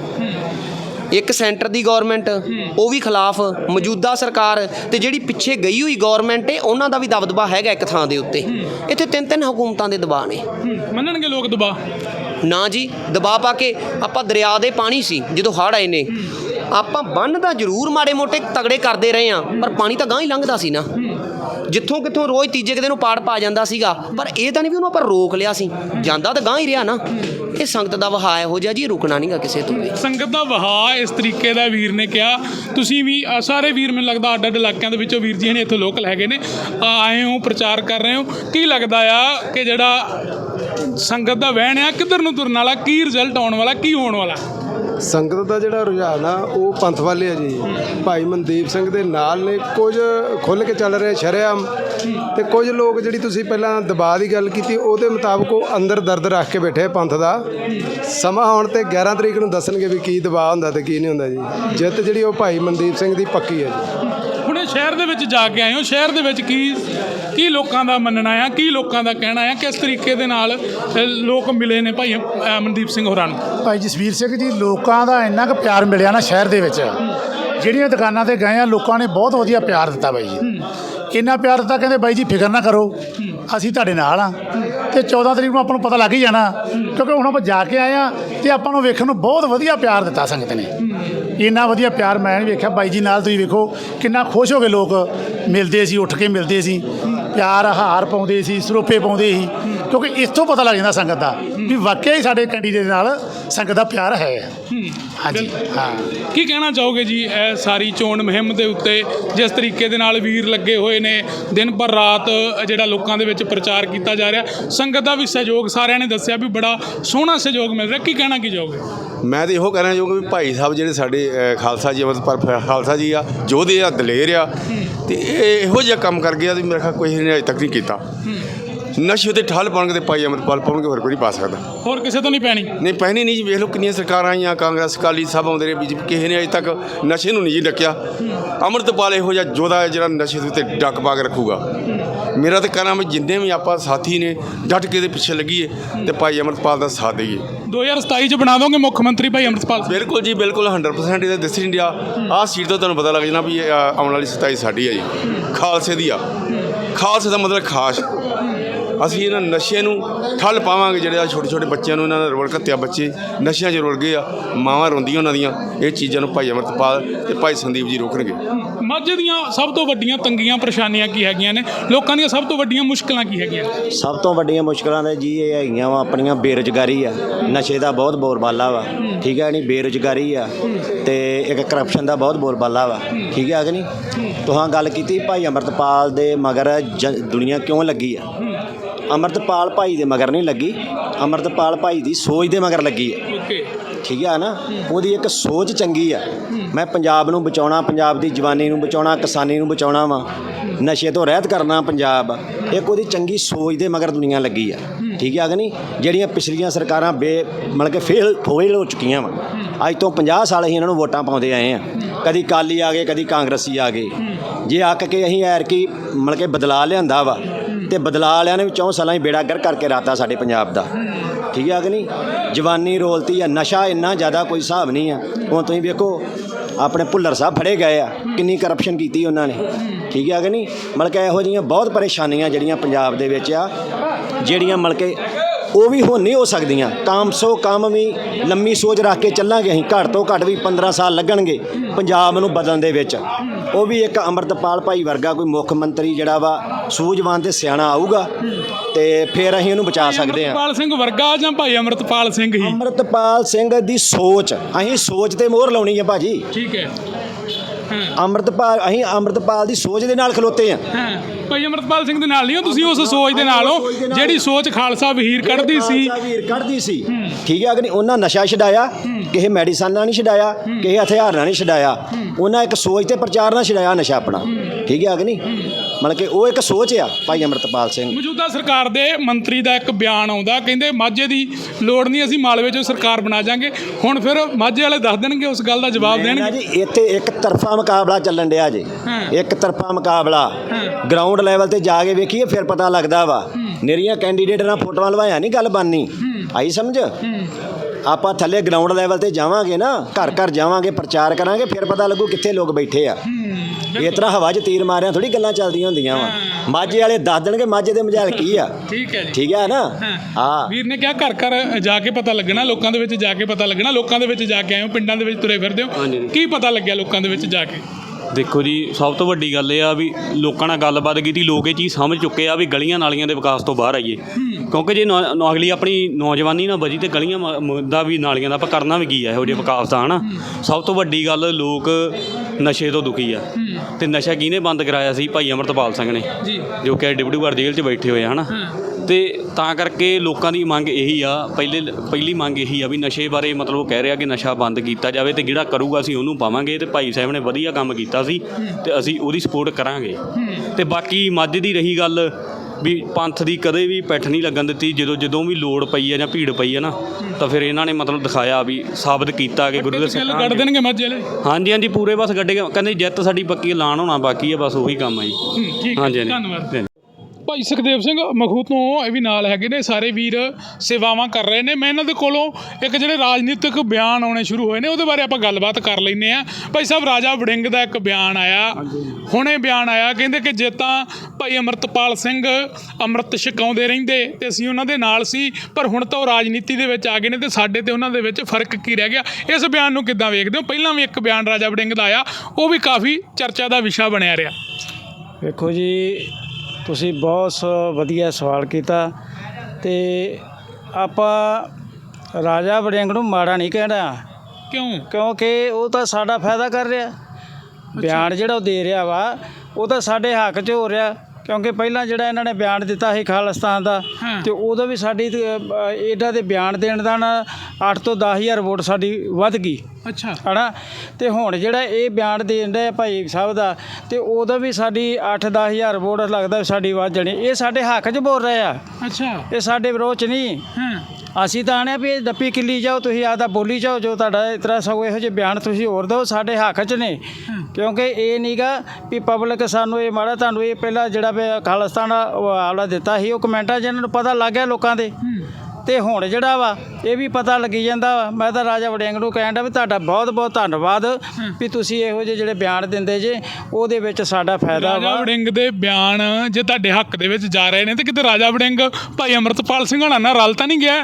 ਇੱਕ ਸੈਂਟਰ ਦੀ ਗਵਰਨਮੈਂਟ ਉਹ ਵੀ ਖਿਲਾਫ ਮੌਜੂਦਾ ਸਰਕਾਰ ਤੇ ਜਿਹੜੀ ਪਿੱਛੇ ਗਈ ਹੋਈ ਗਵਰਨਮੈਂਟ ਹੈ ਉਹਨਾਂ ਦਾ ਵੀ ਦਬਦਬਾ ਹੈਗਾ ਇੱਕ ਥਾਂ ਦੇ ਉੱਤੇ। ਇੱਥੇ ਤਿੰਨ ਤਿੰਨ ਹਕੂਮਤਾਂ ਦੇ ਦਬਾਅ ਨੇ। ਮੰਨਣਗੇ ਲੋਕ ਦਬਾਅ? ਨਾ ਜੀ ਦਬਾਅ ਪਾ ਕੇ ਆਪਾਂ ਦਰਿਆ ਦੇ ਪਾਣੀ ਸੀ ਜਦੋਂ ਹੜ੍ਹ ਆਏ ਨੇ। ਆਪਾਂ ਬੰਨ ਤਾਂ ਜ਼ਰੂਰ ਮਾੜੇ ਮੋਟੇ ਤਗੜੇ ਕਰਦੇ ਰਹੇ ਆ ਪਰ ਪਾਣੀ ਤਾਂ ਗਾਂ ਹੀ ਲੰਘਦਾ ਸੀ ਨਾ। ਜਿੱਥੋਂ ਕਿੱਥੋਂ ਰੋਜ਼ ਤੀਜੇ ਕੁ ਦਿਨ ਨੂੰ ਪਾੜ ਪਾ ਜਾਂਦਾ ਸੀਗਾ ਪਰ ਇਹ ਤਾਂ ਨਹੀਂ ਵੀ ਉਹਨੂੰ ਆਪਾਂ ਰੋਕ ਲਿਆ ਸੀ। ਜਾਂਦਾ ਤਾਂ ਗਾਂ ਹੀ ਰਿਹਾ ਨਾ। ਇਹ ਸੰਗਤ ਦਾ ਵਹਾਅ ਇਹੋ ਜਿਹਾ ਜੀ ਰੁਕਣਾ ਨਹੀਂਗਾ ਕਿਸੇ ਤੋਂ ਵੀ। ਸੰਗਤ ਦਾ ਵਹਾ ਇਸ ਤਰੀਕੇ ਦਾ ਵੀਰ ਨੇ ਕਿਹਾ। ਤੁਸੀਂ ਵੀ ਅ, ਸਾਰੇ ਵੀਰ ਮੈਨੂੰ ਲੱਗਦਾ ਅੱਡ ਅੱਡ ਇਲਾਕਿਆਂ ਦੇ ਵਿੱਚੋਂ ਵੀਰ ਜੀ ਨੇ ਇੱਥੇ ਲੋਕਲ ਹੈਗੇ ਨੇ। ਅ, ਆਏ ਹੋ ਪ੍ਰਚਾਰ ਕਰ ਰਹੇ ਹੋ। ਕੀ ਲੱਗਦਾ ਆ ਕਿ ਜਿਹੜਾ ਸੰਗਤ ਦਾ ਵਹਿਣ ਆ ਕਿੱਧਰ ਨੂੰ ਤੁਰਨ ਵਾਲਾ ਕੀ ਰਿਜ਼ਲਟ ਆਉਣ ਵਾਲਾ ਕੀ ਹੋਣ ਵਾਲਾ? ਸੰਗਤ ਦਾ ਜਿਹੜਾ ਰੁਝਾਨ ਆ, ਉਹ ਪੰਥ ਵਾਲੇ ਆ ਜੀ। ਭਾਈ ਮਨਦੀਪ ਸਿੰਘ ਦੇ ਨਾਲ ਨੇ, ਕੁਝ ਖੁੱਲ ਕੇ ਚੱਲ ਰਿਹਾ ਸ਼ਰਿਆਮ ਤੇ ਕੁਝ ਲੋਕ ਜਿਹੜੀ ਤੁਸੀਂ ਪਹਿਲਾਂ ਦਬਾਅ ਦੀ ਗੱਲ ਕੀਤੀ, ਉਹਦੇ ਮੁਤਾਬਕ ਉਹ ਅੰਦਰ ਦਰਦ ਰੱਖ ਕੇ ਬੈਠੇ ਪੰਥ ਦਾ। ਸਮਾਂ ਹੋਣ ਤੇ 11 ਤਰੀਕ ਨੂੰ ਦੱਸਣਗੇ ਵੀ ਕੀ ਦਬਾਅ ਹੁੰਦਾ ਤੇ ਕੀ ਨਹੀਂ ਹੁੰਦਾ ਜੀ। ਜਿੱਤ ਜਿਹੜੀ ਉਹ ਭਾਈ ਮਨਦੀਪ ਸਿੰਘ ਦੀ ਪੱਕੀ ਹੈ ਜੀ। ਹੁਣ ਸ਼ਹਿਰ ਦੇ ਵਿੱਚ ਜਾ ਕੇ ਆਏ ਹੋ। ਸ਼ਹਿਰ ਦੇ ਵਿੱਚ ਕੀ ਕੀ ਲੋਕਾਂ ਦਾ ਮੰਨਣਾ ਆ? ਕੀ ਲੋਕਾਂ ਦਾ ਕਹਿਣਾ ਆ? ਕਿਸ ਤਰੀਕੇ ਦੇ ਨਾਲ ਲੋਕ ਮਿਲੇ ਨੇ ਭਾਈ ਅ, ਮਨਦੀਪ ਸਿੰਘ ਹੋਰਾਂ ਨੂੰ? ਭਾਈ ਜਸਵੀਰ ਸਿੰਘ ਜੀ ਲੋਕਾਂ ਦਾ ਇੰਨਾ ਕੁ ਪਿਆਰ ਮਿਲਿਆ ਨਾ ਸ਼ਹਿਰ ਦੇ ਵਿੱਚ। ਜਿਹੜੀਆਂ ਦੁਕਾਨਾਂ ਤੇ ਗਏ ਆ ਲੋਕਾਂ ਨੇ ਬਹੁਤ ਵਧੀਆ ਪਿਆਰ ਦਿੱਤਾ ਬਾਈ ਜੀ। ਇੰਨਾ ਪਿਆਰ ਦਿੱਤਾ ਕਹਿੰਦੇ ਬਾਈ ਜੀ ਫਿਕਰ ਨਾ ਕਰੋ। ਅਸੀਂ ਤੁਹਾਡੇ ਨਾਲ ਆ। ਤੇ 14 ਤਰੀਕ ਨੂੰ ਆਪਾਂ ਨੂੰ ਪਤਾ ਲੱਗ ਹੀ ਜਾਣਾ, ਕਿਉਂਕਿ ਹੁਣ ਆਪਾਂ ਜਾ ਕੇ ਆਏ ਆ ਤੇ ਆਪਾਂ ਨੂੰ ਵੇਖਣ ਨੂੰ ਬਹੁਤ ਵਧੀਆ ਪਿਆਰ ਦਿੱਤਾ ਸੰਗਤ ਨੇ। ਇੰਨਾ ਵਧੀਆ ਪਿਆਰ ਮੈਂ ਨਹੀਂ ਵੇਖਿਆ। ਬਾਈ ਜੀ ਨਾਲ ਤੁਸੀਂ ਵੇਖੋ, ਕਿੰਨਾ ਖੁਸ਼ ਹੋ ਕੇ ਲੋਕ ਮਿਲਦੇ ਸੀ, ਉੱਠ ਕੇ ਮਿਲਦੇ ਸੀ। ਪਿਆਰ ਹਾਰ ਪਾਉਂਦੇ ਸੀ, ਸਰੋਪੇ ਪਾਉਂਦੇ ਸੀ। ਕਿਉਂਕਿ ਇੱਥੋਂ ਪਤਾ ਲੱਗ ਜਾਂਦਾ ਸੰਗਤ ਦਾ ਵੀ ਵਾਕਿਆ ਹੀ ਸਾਡੇ ਕੈਂਡੀਡੇਟ ਨਾਲ ਸੰਗਤ ਦਾ ਪਿਆਰ ਹੈ। ਹਾਂਜੀ ਹਾਂ। ਕੀ ਕਹਿਣਾ ਚਾਹੋਗੇ ਜੀ ਇਹ ਸਾਰੀ ਚੋਣ ਮੁਹਿੰਮ ਦੇ ਉੱਤੇ ਜਿਸ ਤਰੀਕੇ ਦੇ ਨਾਲ ਵੀਰ ਲੱਗੇ ਹੋਏ ਨੇ ਦਿਨ ਭਰ ਰਾਤ ਜਿਹੜਾ ਲੋਕਾਂ ਦੇ ਵਿੱਚ ਪ੍ਰਚਾਰ ਕੀਤਾ ਜਾ ਰਿਹਾ ਸੰਗਤ ਦਾ ਵੀ ਸਹਿਯੋਗ ਸਾਰਿਆਂ ਨੇ ਦੱਸਿਆ ਵੀ ਬੜਾ ਸੋਹਣਾ ਸਹਿਯੋਗ ਮਿਲ ਰਿਹਾ ਕੀ ਕਹਿਣਾ ਕੀ ਚਾਹੋਗੇ? ਮੈਂ ਤਾਂ ਇਹੋ ਕਹਿਣਾ ਚਾਹੂੰਗਾ ਵੀ ਭਾਈ ਸਾਹਿਬ ਜਿਹੜੇ ਸਾਡੇ ਖਾਲਸਾ ਜੀ ਅਮਰਪਾਲ ਖਾਲਸਾ ਜੀ ਆ ਯੋਧੇ ਆ ਦਲੇਰ ਆ ਤੇ ਇਹ ਇਹੋ ਜਿਹਾ ਕੰਮ ਕਰ ਗਿਆ ਤੇ ਮੇਰੇ ਖਿਆਲ ਕੋਈ ਨੇ ਅਜੇ ਤੱਕ ਨਹੀਂ ਕੀਤਾ। ਨਸ਼ੇ ਤੇ ਠੱਲ ਪਾਉਣਗੇ ਤੇ ਭਾਈ ਅਮਰਪਾਲ ਪਾਉਣਗੇ ਹੋਰ ਕੋਈ ਨਹੀਂ ਪਾ ਸਕਦਾ। ਹੋਰ ਕਿਸੇ ਤੋਂ ਨਹੀਂ ਪੈਣੀ? ਨਹੀਂ ਪਹਿਨੀ ਨਹੀਂ ਜੀ ਵੇਖ ਲਓ ਕਿੰਨੀਆਂ ਸਰਕਾਰਾਂ ਆਈਆਂ ਕਾਂਗਰਸ ਅਕਾਲੀ ਸਭ ਆਉਂਦੇ ਰਹੇ ਬੀਜੇਪੀ ਕਿਸੇ ਨੇ ਅਜੇ ਤੱਕ ਨਸ਼ੇ ਨੂੰ ਨਹੀਂ ਜੀ ਡੱਕਿਆ। ਅਮਰਤਪਾਲ ਇਹੋ ਜਿਹਾ ਯੋਧਾ ਹੈ ਜਿਹੜਾ ਨਸ਼ੇ ਦੇ ਉੱਤੇ ਡੱਕ ਪਾ ਕੇ ਰੱਖੂਗਾ। ਮੇਰਾ ਤਾਂ ਕਹਿਣਾ ਵੀ ਜਿੰਨੇ ਵੀ ਆਪਾਂ ਸਾਥੀ ਨੇ ਡਟ ਕੇ ਦੇ ਪਿੱਛੇ ਲੱਗੀਏ ਤੇ ਭਾਈ ਅਮਰਤਪਾਲ ਦਾ ਸਾਥ ਦੇਈਏ। 2027 ਚ ਬਣਾ ਦੋਗੇ ਮੁੱਖ ਮੰਤਰੀ ਭਾਈ ਅੰਮ੍ਰਿਤਪਾਲ ਸਿੰਘ ਬਿਲਕੁਲ ਜੀ ਬਿਲਕੁਲ 100% ਇਹਦਾ ਦਿਸ ਰਿਹਾ ਆਹ ਸੀਟ ਤੋਂ ਤੁਹਾਨੂੰ ਪਤਾ ਲੱਗ ਜਾਣਾ ਵੀ ਇਹ, ਆਉਣ ਵਾਲੀ 27 ਸਾਡੀ ਹੈ ਜੀ। ਖਾਲਸੇ ਦੀ ਆ। ਖਾਲਸੇ ਦਾ ਮਤਲਬ ਖਾਸ। ਅਸੀਂ ਇਹਨਾਂ ਨਸ਼ੇ ਨੂੰ ਠੱਲ ਪਾਵਾਂਗੇ ਜਿਹੜੇ ਆ ਛੋਟੇ ਛੋਟੇ ਬੱਚਿਆਂ ਨੂੰ ਇਹਨਾਂ ਨੇ ਰੋਲ ਘੱਤਿਆ ਬੱਚੇ। ਨਸ਼ਿਆਂ 'ਚ ਰੁਲ ਗਏ ਆ ਮਾਵਾਂ ਰੋਂਦੀਆਂ ਉਹਨਾਂ ਦੀਆਂ। ਇਹ ਚੀਜ਼ਾਂ ਨੂੰ ਭਾਈ ਅਮਰਤਪਾਲ ਤੇ ਭਾਈ ਸੰਦੀਪ ਜੀ ਰੋਕਣਗੇ। ਮਾਝੇ ਦੀਆਂ ਸਭ ਤੋਂ ਵੱਡੀਆਂ ਤੰਗੀਆਂ ਪਰੇਸ਼ਾਨੀਆਂ ਕੀ ਹੈਗੀਆਂ ਨੇ? ਲੋਕਾਂ ਦੀਆਂ ਸਭ ਤੋਂ ਵੱਡੀਆਂ ਮੁਸ਼ਕਲਾਂ ਕੀ ਹੈਗੀਆਂ? ਸਭ ਤੋਂ ਵੱਡੀਆਂ ਮੁਸ਼ਕਲਾਂ ਤਾਂ ਜੀ ਇਹ ਹੈਗੀਆਂ ਵਾ ਆਪਣੀਆਂ ਬੇਰੁਜ਼ਗਾਰੀ ਆ। ਨਸ਼ੇ ਦਾ ਬਹੁਤ ਬੋਲਬਾਲਾ ਵਾ ਠੀਕ ਹੈ ਨਹੀਂ? ਬੇਰੁਜ਼ਗਾਰੀ ਆ ਤੇ ਇੱਕ ਕਰਪਸ਼ਨ ਦਾ ਬਹੁਤ ਬੋਲਬਾਲਾ ਵਾ ਠੀਕ ਹੈ ਕਿ ਨਹੀਂ? ਤੁਹਾਂ ਗੱਲ ਕੀਤੀ ਭਾਈ ਅਮਰਤਪਾਲ ਦੇ ਮਗਰ ਜ- ਦੁਨੀਆ ਕਿਉਂ ਲੱਗੀ ਆ? ਅਮਰਤਪਾਲ ਭਾਈ ਦੇ ਮਗਰ ਨਹੀਂ ਲੱਗੀ ਅਮਰਤਪਾਲ ਭਾਈ ਦੀ ਸੋਚ ਦੇ ਮਗਰ ਲੱਗੀ ਓਕੇ। ਠੀਕ ਆ ਨਾ? ਉਹਦੀ ਇੱਕ ਸੋਚ ਚੰਗੀ ਆ ਮੈਂ ਪੰਜਾਬ ਨੂੰ ਬਚਾਉਣਾ ਪੰਜਾਬ ਦੀ ਜਵਾਨੀ ਨੂੰ ਬਚਾਉਣਾ ਕਿਸਾਨੀ ਨੂੰ ਬਚਾਉਣਾ ਵਾ। ਨਸ਼ੇ ਤੋਂ ਰਹਿਤ ਕਰਨਾ ਪੰਜਾਬ। ਇੱਕ ਉਹਦੀ ਚੰਗੀ ਸੋਚ ਦੇ ਮਗਰ ਦੁਨੀਆ ਲੱਗੀ ਆ ਠੀਕ ਆ ਕਿ ਨਹੀਂ? ਜਿਹੜੀਆਂ ਪਿਛਲੀਆਂ ਸਰਕਾਰਾਂ ਬੇ ਮਤਲਬ ਕਿ ਫੇਲ ਫੋਇਲ ਹੋ ਚੁੱਕੀਆਂ ਵਾ। ਅੱਜ ਤੋਂ 50 ਸਾਲ ਅਸੀਂ ਇਹਨਾਂ ਨੂੰ ਵੋਟਾਂ ਪਾਉਂਦੇ ਆਏ ਆ। ਕਦੀ ਕਾਲੀ ਆ ਗਏ ਕਦੀ ਕਾਂਗਰਸੀ ਆ ਗਏ। ਜੇ ਅੱਕ ਕੇ ਅਸੀਂ ਐਰ ਕੀ ਮਤਲਬ ਕਿ ਬਦਲਾ ਲਿਆਂਦਾ ਵਾ ਤੇ ਬਦਲਾ ਵਾਲਿਆਂ ਨੇ ਵੀ ਚੌਂ ਸਾਲਾਂ ਹੀ ਬੇੜਾ ਗਰ ਕਰਕੇ ਰਾਤਾ ਸਾਡੇ ਪੰਜਾਬ ਦਾ। ਠੀਕ ਆ ਕਿ ਨਹੀਂ? ਜਵਾਨੀ ਰੋਲਤੀ ਆ, ਨਸ਼ਾ ਇੰਨਾ ਜ਼ਿਆਦਾ ਕੋਈ ਹਿਸਾਬ ਨਹੀਂ ਆ। ਹੁਣ ਤੁਸੀਂ ਵੇਖੋ, ਆਪਣੇ ਭੁੱਲਰ ਸਾਹਿਬ ਫੜੇ ਗਏ ਆ, ਕਿੰਨੀ ਕਰਪਸ਼ਨ ਕੀਤੀ ਉਹਨਾਂ ਨੇ। ਠੀਕ ਆ ਕਿ ਨਹੀਂ? ਮਤਲਬ ਕਿ ਇਹੋ ਜਿਹੀਆਂ ਬਹੁਤ ਪਰੇਸ਼ਾਨੀਆਂ ਜਿਹੜੀਆਂ ਪੰਜਾਬ ਦੇ ਵਿੱਚ ਆ, ਜਿਹੜੀਆਂ ਮਤਲਬ ਕਿ ਉਹ ਵੀ ਹੁਣ ਨਹੀਂ ਹੋ ਸਕਦੀਆਂ। ਕੰਮ ਸੋ ਕੰਮ ਵੀ ਲੰਮੀ ਸੋਚ ਰੱਖ ਕੇ ਚੱਲਾਂਗੇ ਅਸੀਂ। ਘੱਟ ਤੋਂ ਘੱਟ ਵੀ 15 ਸਾਲ ਲੱਗਣਗੇ ਪੰਜਾਬ ਨੂੰ ਬਦਲਣ ਦੇ ਵਿੱਚ। ਉਹ ਵੀ ਇੱਕ ਅੰਮ੍ਰਿਤਪਾਲ ਭਾਈ ਵਰਗਾ ਕੋਈ ਮੁੱਖ ਮੰਤਰੀ ਜਿਹੜਾ ਵਾ ਸੂਝਵਾਨ ਤੇ ਸਿਆਣਾ ਆਊਗਾ ਤੇ ਫਿਰ ਅਸੀਂ ਉਹਨੂੰ ਬਚਾ ਸਕਦੇ ਹਾਂ। ਅਮਰਤਪਾਲ ਸਿੰਘ ਵਰਗਾ ਜਾਂ ਭਾਈ ਅਮਰਤਪਾਲ ਸਿੰਘ ਹੀ? ਅੰਮ੍ਰਿਤਪਾਲ ਸਿੰਘ ਦੀ ਸੋਚ ਅਸੀਂ ਸੋਚ ਤੇ ਮੋਹਰ ਲਾਉਣੀ ਹੈ ਭਾਜੀ। ਠੀਕ ਹੈ ਹਾਂ। ਅੰਮ੍ਰਿਤਪਾਲ ਅਸੀਂ ਅੰਮ੍ਰਿਤਪਾਲ ਦੀ ਸੋਚ ਦੇ ਨਾਲ ਖਲੋਤੇ ਆ ਭਾਈ ਅਮਰਤਪਾਲ ਸਿੰਘ ਦੇ ਨਾਲ ਨਹੀਂ ਹੋ ਤੁਸੀਂ ਉਸ ਸੋਚ ਦੇ ਨਾਲ ਹੋ ਜਿਹੜੀ ਸੋਚ ਖਾਲਸਾ ਵਹੀਰ ਕੱਢਦੀ ਸੀ। ਵੀਰ ਕੱਢਦੀ ਸੀ। ਠੀਕ ਹੈ ਕਿ ਨਹੀਂ? ਉਹਨਾਂ ਨਸ਼ਾ ਛਡਾਇਆ ਕਿਸੇ ਮੈਡੀਸਨ ਨਾਲ ਨਹੀਂ ਛਡਾਇਆ ਕਿਸੇ ਹਥਿਆਰ ਨਾਲ ਨਹੀਂ ਛਡਾਇਆ। ਉਹਨਾਂ ਇੱਕ ਸੋਚ ਤੇ ਪ੍ਰਚਾਰ ਨਾਲ ਛਡਾਇਆ ਨਸ਼ਾ ਆਪਣਾ। ਠੀਕ ਹੈ ਕਿ ਨਹੀਂ? ਮਤਲਬ ਕਿ ਉਹ ਇੱਕ ਸੋਚ ਆ ਭਾਈ ਅੰਮ੍ਰਿਤਪਾਲ ਸਿੰਘ। ਮੌਜੂਦਾ ਸਰਕਾਰ ਦੇ ਮੰਤਰੀ ਦਾ ਇੱਕ ਬਿਆਨ ਆਉਂਦਾ ਕਹਿੰਦੇ ਮਾਝੇ ਦੀ ਲੋੜ ਨਹੀਂ ਅਸੀਂ ਮਾਲਵੇ 'ਚੋਂ ਸਰਕਾਰ ਬਣਾ ਜਾਾਂਗੇ। ਹੁਣ ਫਿਰ ਮਾਝੇ ਵਾਲੇ ਦੱਸ ਦੇਣਗੇ ਉਸ ਗੱਲ ਦਾ ਜਵਾਬ ਦੇਣਗੇ। ਜੀ ਇੱਥੇ ਇੱਕ ਤਰਫਾ ਮੁਕਾਬਲਾ ਚੱਲਣ ਡਿਆ ਜੀ। ਇੱਕ ਤਰਫਾ ਮੁਕਾਬਲਾ। ਗਰਾਊਂਡ ਲੈਵਲ ਤੇ ਜਾ ਕੇ ਵੇਖੀਏ ਫਿਰ ਪਤਾ ਲੱਗਦਾ ਵਾ। ਨਿਰੀਆਂ ਕੈਂਡੀਡੇਟ ਨਾਲ ਫੋਟੋਆਂ ਲਵਾਇਆ ਨਹੀਂ ਗੱਲ ਬਾਨੀ ਆਈ ਸਮਝ? ਆਪਾਂ ਥੱਲੇ ਗਰਾਊਂਡ ਲੈਵਲ ਤੇ ਜਾਵਾਂਗੇ ਨਾ ਘਰ ਘਰ ਜਾਵਾਂਗੇ ਪ੍ਰਚਾਰ ਕਰਾਂਗੇ ਫਿਰ ਪਤਾ ਲੱਗੂ ਕਿੱਥੇ ਲੋਕ ਬੈਠੇ ਆ। ਇਸ ਤਰ੍ਹਾਂ ਹਵਾ 'ਚ ਤੀਰ ਮਾਰਿਆ ਥੋੜੀ ਗੱਲਾਂ ਚੱਲਦੀਆਂ ਹੁੰਦੀਆਂ ਵਾ। ਮਾਝੇ ਵਾਲੇ ਦੱਸ ਦੇਣਗੇ ਮਾਝੇ ਦੇ ਮਜਾਲ ਕੀ ਆ। ਠੀਕ ਹੈ ਜੀ। ਠੀਕ ਹੈ ਨਾ? ਹਾਂ। ਵੀਰ ਨੇ ਕਿਹਾ ਘਰ ਘਰ ਜਾ ਕੇ ਪਤਾ ਲੱਗਣਾ ਲੋਕਾਂ ਦੇ ਵਿੱਚ ਜਾ ਕੇ ਪਤਾ ਲੱਗਣਾ ਲੋਕਾਂ ਦੇ ਵਿੱਚ ਜਾ ਕੇ ਆਏ ਹੋ ਪਿੰਡਾਂ ਦੇ ਵਿੱਚ ਤੁਰੇ ਫਿਰਦੇ ਹੋ। ਕੀ ਪਤਾ ਲੱਗਿਆ ਲੋਕਾਂ ਦੇ ਵਿੱਚ ਜਾ ਕੇ? ਦੇਖੋ ਜੀ ਸਭ ਤੋਂ ਵੱਡੀ ਗੱਲ ਇਹ ਆ ਵੀ ਲੋਕਾਂ ਨਾਲ ਗੱਲਬਾਤ ਕੀਤੀ ਲੋਕ ਇਹ ਚੀਜ਼ ਸਮਝ ਚੁੱਕੇ ਆ ਵੀ ਗਲੀਆਂ ਨਾਲੀਆਂ ਦੇ ਵਿਕਾਸ ਤੋਂ ਬਾਹਰ ਆਈਏ। ਕਿਉਂਕਿ ਜੇ ਅਗਲੀ ਆਪਣੀ ਨੌਜਵਾਨੀ ਨਾ ਬਜੀ ਤੇ ਗਲੀਆਂ ਦਾ ਵੀ ਨਾਲੀਆਂ ਦਾ ਆਪਾਂ ਕਰਨਾ ਵੀ ਕੀ ਆ ਇਹੋ ਜਿਹੇ ਵਿਕਾਸ ਦਾ ਹਨਾ। ਸਭ ਤੋਂ ਵੱਡੀ ਗੱਲ ਲੋਕ ਨਸ਼ੇ ਤੋਂ ਦੁਖੀ ਆ। ਤੇ ਨਸ਼ਾ ਕਿਹਨੇ ਬੰਦ ਕਰਾਇਆ ਸੀ ਭਾਈ ਅਮਰਤਪਾਲ ਸਿੰਘ ਨੇ? ਜੀ। ਜੋ ਕਿ ਡਿਬੜੂਗੜ੍ਹ ਜੇਲ੍ਹ 'ਚ ਬੈਠੇ ਹੋਏ ਆ ਹਨਾ? ਤੇ ਤਾਂ ਕਰਕੇ ਲੋਕਾਂ ਦੀ ਮੰਗ ਇਹੀ ਆ ਪਹਿਲੇ ਪਹਿਲੀ ਮੰਗ ਇਹੀ ਆ ਵੀ ਨਸ਼ੇ ਬਾਰੇ ਮਤਲਬ ਉਹ ਕਹਿ ਰਿਹਾ ਕਿ ਨਸ਼ਾ ਬੰਦ ਕੀਤਾ ਜਾਵੇ ਤੇ ਜਿਹੜਾ ਕਰੂਗਾ ਅਸੀਂ ਉਹਨੂੰ ਪਾਵਾਂਗੇ ਤੇ ਭਾਈ ਸਾਹਿਬ ਨੇ ਵਧੀਆ ਕੰਮ ਕੀਤਾ ਸੀ ਤੇ ਅਸੀਂ ਉਹਦੀ ਸਪੋਰਟ ਕਰਾਂਗੇ। ਤੇ ਬਾਕੀ ਮੱਝ ਦੀ ਰਹੀ ਗੱਲ ਵੀ ਪੰਥ ਦੀ ਕਦੇ ਵੀ ਪੈਠ ਨਹੀਂ ਲੱਗਣ ਦਿੱਤੀ ਜਦੋਂ ਜਦੋਂ ਵੀ ਲੋੜ ਪਈ ਹੈ ਜਾਂ ਭੀੜ ਪਈ ਹੈ ਨਾ ਤਾਂ ਫਿਰ ਇਹਨਾਂ ਨੇ ਮਤਲਬ ਦਿਖਾਇਆ ਵੀ ਸਾਬਤ ਕੀਤਾ ਕਿ ਗੁਰੂ ਦੇ ਸਿੱਖਾਂ ਕੱਢ ਦੇਣਗੇ ਮਾਝੇ ਵਾਲੇ। ਹਾਂਜੀ ਹਾਂਜੀ ਪੂਰੇ ਬਸ ਗੱਡੇ ਕਹਿੰਦੇ ਜਿੱਤ ਸਾਡੀ ਪੱਕੀ ਐਲਾਨ ਹੋਣਾ ਬਾਕੀ ਹੈ ਬਸ ਉਹੀ ਕੰਮ ਆ ਜੀ। ਹਾਂਜੀ ਹਾਂਜੀ। ਧੰਨਵਾਦ। ਭਾਈ ਸੁਖਦੇਵ ਸਿੰਘ ਮਖੂ ਤੋਂ ਇਹ ਵੀ ਨਾਲ ਹੈਗੇ ਨੇ ਸਾਰੇ ਵੀਰ ਸੇਵਾਵਾਂ ਕਰ ਰਹੇ ਨੇ। ਮੈਂ ਇਹਨਾਂ ਦੇ ਕੋਲੋਂ ਇੱਕ ਜਿਹੜੇ ਰਾਜਨੀਤਿਕ ਬਿਆਨ ਆਉਣੇ ਸ਼ੁਰੂ ਹੋਏ ਨੇ ਉਹਦੇ ਬਾਰੇ ਆਪਾਂ ਗੱਲਬਾਤ ਕਰ ਲੈਨੇ ਆ ਭਾਈ ਸਾਹਿਬ ਰਾਜਾ ਵੜਿੰਗ ਦਾ ਇੱਕ ਬਿਆਨ ਆਇਆ। ਹੁਣੇ ਬਿਆਨ ਆਇਆ ਕਹਿੰਦੇ ਕਿ ਜੇ ਤਾਂ ਭਾਈ ਅਮਰਤਪਾਲ ਸਿੰਘ ਅੰਮ੍ਰਿਤ ਛਕਾਉਂਦੇ ਰਹਿੰਦੇ ਤੇ ਅਸੀਂ ਉਹਨਾਂ ਦੇ ਨਾਲ ਸੀ ਪਰ ਹੁਣ ਤਾਂ ਉਹ ਰਾਜਨੀਤੀ ਦੇ ਵਿੱਚ ਆ ਗਏ ਨੇ ਤੇ ਸਾਡੇ ਤੇ ਉਹਨਾਂ ਦੇ ਵਿੱਚ ਫ਼ਰਕ ਕੀ ਰਹਿ ਗਿਆ? ਇਸ ਬਿਆਨ ਨੂੰ ਕਿੱਦਾਂ ਵੇਖਦੇ ਹੋ? ਪਹਿਲਾਂ ਵੀ ਇੱਕ ਬਿਆਨ ਰਾਜਾ ਵੜਿੰਗ ਦਾ ਆਇਆ ਉਹ ਵੀ ਕਾਫੀ ਚਰਚਾ ਦਾ ਵਿਸ਼ਾ ਬਣਿਆ ਰਿਹਾ। ਵੇਖੋ ਜੀ ਤੁਸੀਂ ਬਹੁਤ ਸ- ਵਧੀਆ ਸਵਾਲ ਕੀਤਾ ਤੇ ਆਪਾਂ ਰਾਜਾ ਵੜਿੰਗ ਨੂੰ ਮਾੜਾ ਨਹੀਂ ਕਹਿਣਾ। ਕਿਉਂ? ਕਿਉਂਕਿ ਉਹ ਤਾਂ ਸਾਡਾ ਫਾਇਦਾ ਕਰ ਰਿਹਾ। ਬਿਆਨ ਜਿਹੜਾ ਉਹ ਦੇ ਰਿਹਾ ਵਾ ਉਹ ਤਾਂ ਸਾਡੇ ਹੱਕ 'ਚ ਹੋ ਰਿਹਾ। ਕਿਉਂਕਿ ਪਹਿਲਾਂ ਜਿਹੜਾ ਇਹਨਾਂ ਨੇ ਬਿਆਨ ਦਿੱਤਾ ਸੀ ਖਾਲਿਸਤਾਨ ਦਾ। ਤੇ ਉਦੋਂ ਵੀ ਸਾਡੀ ਇਹਨਾਂ ਦੇ ਬਿਆਨ ਦੇਣ ਦਾ ਨਾ 8 ਤੋਂ 10000 ਵੋਟ ਸਾਡੀ ਵੱਧ ਗਈ। ਅੱਛਾ। ਹਨਾ? ਤੇ ਹੁਣ ਜਿਹੜਾ ਇਹ ਬਿਆਨ ਦੇਣ ਦਾ ਭਾਈ ਸਾਹਿਬ ਦਾ ਤੇ ਉਦੋਂ ਵੀ ਸਾਡੀ 8-10000 ਵੋਟ ਲੱਗਦਾ ਸਾਡੀ ਵੱਧ ਜਾਣੀ। ਇਹ ਸਾਡੇ ਹੱਕ 'ਚ ਬੋਲ ਰਹੇ ਆ। ਅੱਛਾ। ਇਹ ਸਾਡੇ ਵਿਰੋਧ 'ਚ ਨਹੀਂ। ਹਾਂ। ਅਸੀਂ ਤਾਂ ਆਣਿਆ ਵੀ ਡੱਪੀ ਕਿੱਲੀ ਜਾਓ ਤੁਸੀਂ ਆਦਾ ਬੋਲੀ ਜਾਓ ਜੋ ਤੁਹਾਡਾ ਇਸ ਤਰ੍ਹਾਂ ਸਗੋਂ ਇਹੋ ਜਿਹੇ ਬਿਆਨ ਤੁਸੀਂ ਹੋਰ ਦਿਓ ਸਾਡੇ ਹੱਕ 'ਚ ਨੇ। ਕਿਉਂਕਿ ਇਹ ਨਹੀਂਗਾ ਵੀ ਪਬਲਿਕ ਸਾਨੂੰ ਇਹ ਮਾੜਾ ਤੁਹਾਨੂੰ ਇਹ ਪਹਿਲਾਂ ਜਿਹੜਾ ਖਾਲਿਸਤਾਨ ਆਵਲਾ ਦਿੱਤਾ ਸੀ ਉਹ ਕਮੈਂਟਾਂ 'ਚ ਇਹਨਾਂ ਨੂੰ ਪਤਾ ਲੱਗ ਗਿਆ ਲੋਕਾਂ ਦੇ। ਤੇ ਹੁਣ ਜਿਹੜਾ ਵਾ ਇਹ ਵੀ ਪਤਾ ਲੱਗੀ ਜਾਂਦਾ ਵਾ। ਮੈਂ ਤਾਂ ਰਾਜਾ ਵੜਿੰਗ ਨੂੰ ਕਹਿਣ ਦਾ ਵੀ ਤੁਹਾਡਾ ਬਹੁਤ ਬਹੁਤ ਧੰਨਵਾਦ ਵੀ ਤੁਸੀਂ ਇਹੋ ਜਿਹੇ ਜਿਹੜੇ ਬਿਆਨ ਦਿੰਦੇ ਜੇ ਉਹਦੇ ਵਿੱਚ ਸਾਡਾ ਫਾਇਦਾ ਰਾਜਾ ਵਾ। ਵੜਿੰਗ ਦੇ ਬਿਆਨ ਜੇ ਤੁਹਾਡੇ ਹੱਕ ਦੇ ਵਿੱਚ ਜਾ ਰਹੇ ਨੇ ਤੇ ਕਿਤੇ ਰਾਜਾ ਵੜਿੰਗ ਭਾਈ ਅਮਰਤਪਾਲ ਸਿੰਘ ਹੋਣਾ ਨਾਲ ਰਲ ਤਾਂ ਨਹੀਂ ਗਿਆ?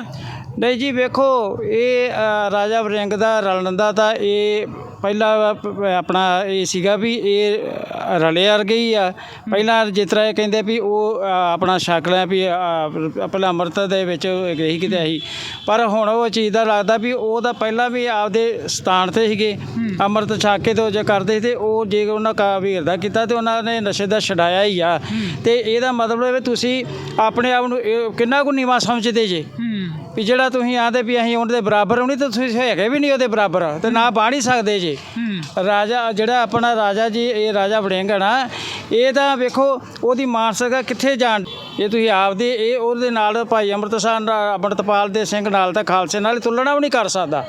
ਨਹੀਂ ਜੀ ਵੇਖੋ ਇਹ ਰਾਜਾ ਵਰਿੰਗ ਦਾ ਰਲਣ ਦਾ ਤਾਂ ਇਹ ਪਹਿਲਾਂ ਪ- ਆਪਣਾ ਇਹ ਸੀਗਾ ਵੀ ਇਹ ਰਲੇ ਵਰਗੇ ਗਈ ਆ। ਪਹਿਲਾਂ ਜਿਸ ਤਰ੍ਹਾਂ ਇਹ ਕਹਿੰਦੇ ਵੀ ਉਹ ਅ, ਆਪਣਾ ਛਕ ਲਿਆ ਵੀ ਅ, ਪਹਿਲਾਂ ਅੰਮ੍ਰਿਤ ਦੇ ਵਿੱਚ ਗਈ ਕਿਤੇ ਆਹੀ ਪਰ ਹੁਣ ਉਹ ਚੀਜ਼ ਦਾ ਲੱਗਦਾ ਵੀ ਉਹ ਤਾਂ ਪਹਿਲਾਂ ਵੀ ਆਪਦੇ ਸਥਾਨ ਤੇ ਸੀਗੇ। ਅੰਮ੍ਰਿਤ ਛਕ ਕੇ ਤੇ ਉਹ ਜੇ ਕਰਦੇ ਸੀ ਤੇ ਉਹ ਜੇ ਉਹਨਾਂ ਕਾ ਵੀਰ ਦਾ ਕੀਤਾ ਤੇ ਉਹਨਾਂ ਨੇ ਨਸ਼ੇ ਦਾ ਛਡਾਇਆ ਹੀ ਆ। ਤੇ ਇਹਦਾ ਮਤਲਬ ਇਹ ਵੀ ਤੁਸੀਂ ਆਪਣੇ ਆਪ ਨੂੰ ਇਹ ਕਿੰਨਾ ਕੁ ਨੀਵਾ ਸਮਝਦੇ ਜੇ? ਵੀ ਜਿਹੜਾ ਤੁਸੀਂ ਆਂਦੇ ਵੀ ਅਸੀਂ ਉਹਨਾਂ ਦੇ ਬਰਾਬਰ ਨਹੀਂ ਤਾਂ ਤੁਸੀਂ ਹੈਗੇ ਵੀ ਨਹੀਂ ਉਹਦੇ ਬਰਾਬਰ ਤੇ ਨਾ ਬਾਣ ਹੀ ਸਕਦੇ ਜੀ। ਰਾਜਾ ਜਿਹੜਾ ਆਪਣਾ ਰਾਜਾ ਜੀ ਇਹ ਰਾਜਾ ਵੜਿੰਗ ਹੈ ਨਾ ਇਹ ਤਾਂ ਵੇਖੋ ਉਹਦੀ ਮਾਨਸਿਕਤਾ ਕਿੱਥੇ ਜਾਣ ਇਹ ਤੁਸੀਂ ਆਪਦੇ ਇਹ ਉਹਦੇ ਨਾਲ ਭਾਈ ਅੰਮ੍ਰਿਤਸਰ ਅੰਮ੍ਰਿਤਪਾਲ ਦੇ ਸਿੰਘ ਨਾਲ ਤਾਂ ਖਾਲਸੇ ਨਾਲ ਤੁਲਨਾ ਵੀ ਨਹੀਂ ਕਰ ਸਕਦਾ।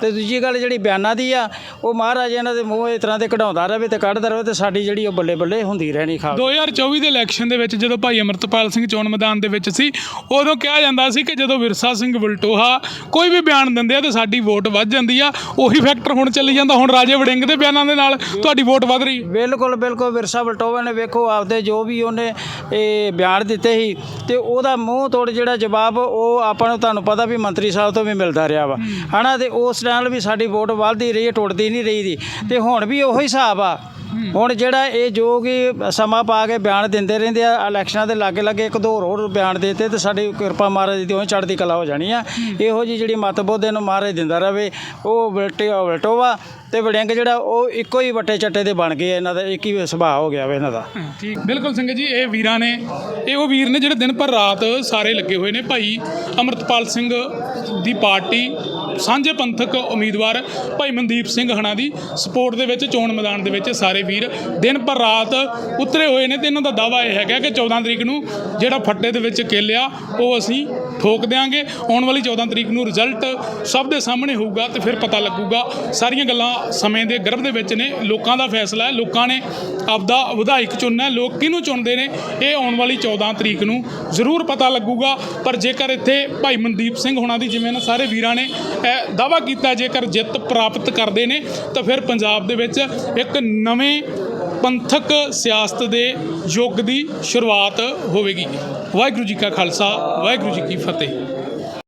ਤੇ ਦੂਜੀ ਗੱਲ ਜਿਹੜੀ ਬਿਆਨਾਂ ਦੀ ਆ ਉਹ ਮਹਾਰਾਜ ਇਹਨਾਂ ਦੇ ਮੂੰਹ ਇਸ ਤਰ੍ਹਾਂ ਦੇ ਕਢਾਉਂਦਾ ਰਹੇ ਤੇ ਕੱਢਦਾ ਰਹੇ ਤੇ ਸਾਡੀ ਜਿਹੜੀ ਉਹ ਬੱਲੇ ਬੱਲੇ ਹੁੰਦੀ ਰਹਿਣੀ ਖਾਲ 2024 ਦੇ ਇਲੈਕਸ਼ਨ ਦੇ ਵਿੱਚ ਜਦੋਂ ਭਾਈ ਅਮਰਤਪਾਲ ਸਿੰਘ ਚੋਣ ਮੈਦਾਨ ਦੇ ਵਿੱਚ ਸੀ ਉਦੋਂ ਕਿਹਾ ਜਾਂਦਾ ਸੀ ਕਿ ਜਦੋਂ ਵਿਰਸਾ ਸਿੰਘ ਵਲਟੋਹਾ ਕੋਈ ਵੀ ਬਿਆਨ ਦਿੰਦੇ ਆ ਤੇ ਸਾਡੀ ਵੋਟ ਵੱਧ ਜਾਂਦੀ ਆ ਉਹੀ ਫੈਕਟਰ ਹੁਣ ਚੱਲੀ ਜਾਂਦਾ। ਹੁਣ ਰਾਜੇ ਵੜਿੰਗ ਦੇ ਬਿਆਨਾਂ ਦੇ ਨਾਲ ਤੁਹਾਡੀ ਵੋਟ ਵੱਧ ਰਹੀ। ਬਿਲਕੁਲ ਬਿਲਕੁਲ ਵਿਰਸਾ ਬਲਟੋਵਾ ਨੇ ਵੇਖੋ ਆਪਦੇ ਜੋ ਵੀ ਉਹਨੇ ਇਹ ਬਿਆਨ ਦਿੱਤੇ ਸੀ ਤੇ ਉਹਦਾ ਮੂੰਹ ਤੋੜ ਜਿਹੜਾ ਜਵਾਬ ਉਹ ਆਪਾਂ ਨੂੰ ਤੁਹਾਨੂੰ ਪਤਾ ਵੀ ਮੰਤਰੀ ਸਾਹਿਬ ਤੋਂ ਵੀ ਮਿਲਦਾ ਰਿਹਾ ਵਾ। ਹਨਾ, ਤੇ ਉਸ ਨਾਲ ਵੀ ਸਾਡੀ ਵੋਟ ਵੱਧਦੀ ਰਹੀ ਹੈ ਟੁੱਟਦੀ ਨਹੀਂ ਰਹੀ ਦੀ ਤੇ ਹੁਣ ਵੀ ਉਹੀ ਹਿਸਾਬ ਆ। ਹੁਣ ਜਿਹੜਾ ਇਹ ਜੋ ਕਿ ਸਮਾਂ ਪਾ ਕੇ ਬਿਆਨ ਦਿੰਦੇ ਰਹਿੰਦੇ ਆ, ਇਲੈਕਸ਼ਨਾਂ ਦੇ ਲਾਗੇ ਲਾਗੇ ਇੱਕ ਦੋ ਹੋਰ ਬਿਆਨ ਦੇਤੇ ਤੇ ਸਾਡੀ ਕਿਰਪਾ ਮਹਾਰਾਜ ਦੀ ਉਹ ਚੜ੍ਹਦੀ ਕਲਾ ਹੋ ਜਾਣੀ ਆ। ਇਹੋ ਜੀ ਜਿਹੜੀ ਮਤਬੋਧ ਇਹਨੂੰ ਮਹਾਰਾਜ ਦਿੰਦਾ ਰਵੇ, ਉਹ ਵਲਟੇ ਵਲਟੋਵਾ ਤੇ ਵੜਿੰਗ ਜਿਹੜਾ ਉਹ ਇੱਕੋ ਹੀ ਵੱਟੇ ਚੱਟੇ ਦੇ ਬਣ ਗਏ ਇਹਨਾਂ ਦਾ ਇੱਕ ਹੀ ਸੁਭਾਅ ਹੋ ਗਿਆ ਵਾ ਇਹਨਾਂ ਦਾ। ਠੀਕ। ਬਿਲਕੁਲ ਸਿੰਘ ਜੀ, ਇਹ ਵੀਰਾਂ ਨੇ, ਇਹ ਉਹ ਵੀਰ ਨੇ ਜਿਹੜੇ ਦਿਨ ਪਰ ਰਾਤ ਸਾਰੇ ਲੱਗੇ ਹੋਏ ਨੇ। ਭਾਈ ਅਮਰਤਪਾਲ ਸਿੰਘ ਦੀ ਪਾਰਟੀ, ਸਾਂਝੇ ਪੰਥਕ ਉਮੀਦਵਾਰ ਭਾਈ ਮਨਦੀਪ ਸਿੰਘ ਹਣਾ ਦੀ ਸਪੋਰਟ ਦੇ ਵਿੱਚ, ਚੋਣ ਮੈਦਾਨ ਦੇ ਵਿੱਚ ਸਾਰੇ ਵੀਰ ਦਿਨ ਪਰ ਰਾਤ ਉਤਰੇ ਹੋਏ ਨੇ ਤੇ ਇਹਨਾਂ ਦਾ ਦਾਵਾ ਇਹ ਹੈਗਾ ਕਿ 14 ਤਰੀਕ ਨੂੰ ਜਿਹੜਾ ਫੱਟੇ ਦੇ ਵਿੱਚ ਕੇਲਿਆ ਉਹ ਅਸੀਂ ਠੋਕ ਦਿਆਂਗੇ। ਆਉਣ ਵਾਲੀ 14 ਤਰੀਕ ਨੂੰ ਰਿਜ਼ਲਟ ਸਭ ਦੇ ਸਾਹਮਣੇ ਹੋਊਗਾ ਤੇ ਫਿਰ ਪਤਾ ਲੱਗੂਗਾ। ਸਾਰੀਆਂ ਗੱਲਾਂ ਸਮੇਂ ਦੇ ਗਰਭ ਦੇ ਵਿੱਚ ਨੇ। ਲੋਕਾਂ ਦਾ ਫੈਸਲਾ ਹੈ। ਲੋਕਾਂ ਨੇ ਆਪਦਾ ਵਿਧਾਇਕ ਚੁਣਨਾ ਲੋਕ ਕਿਹਨੂੰ ਚੁਣਦੇ ਨੇ? ਇਹ ਆਉਣ ਵਾਲੀ 14 ਤਰੀਕ ਨੂੰ ਜ਼ਰੂਰ ਪਤਾ ਲੱਗੂਗਾ। ਪਰ ਜੇਕਰ ਇੱਥੇ ਭਾਈ ਮਨਦੀਪ ਸਿੰਘ ਹੋਣਾ ਦੀ ਜਿਵੇਂ ਨਾ ਸਾਰੇ ਵੀਰਾਂ ਨੇ ਇਹ ਦਾਵਾ ਕੀਤਾ, ਜੇਕਰ ਜਿੱਤ ਪ੍ਰਾਪਤ ਕਰਦੇ ਨੇ, ਤਾਂ ਫਿਰ ਪੰਜਾਬ ਦੇ ਵਿੱਚ ਇੱਕ ਨਵੇਂ ਪੰਥਕ ਸਿਆਸਤ ਦੇ ਯੁੱਗ ਦੀ ਸ਼ੁਰੂਆਤ ਹੋਵੇਗੀ। ਵਾਹਿਗੁਰੂ ਜੀ ਕਾ ਖਾਲਸਾ, ਵਾਹਿਗੁਰੂ ਜੀ ਕੀ ਫਤਿਹ।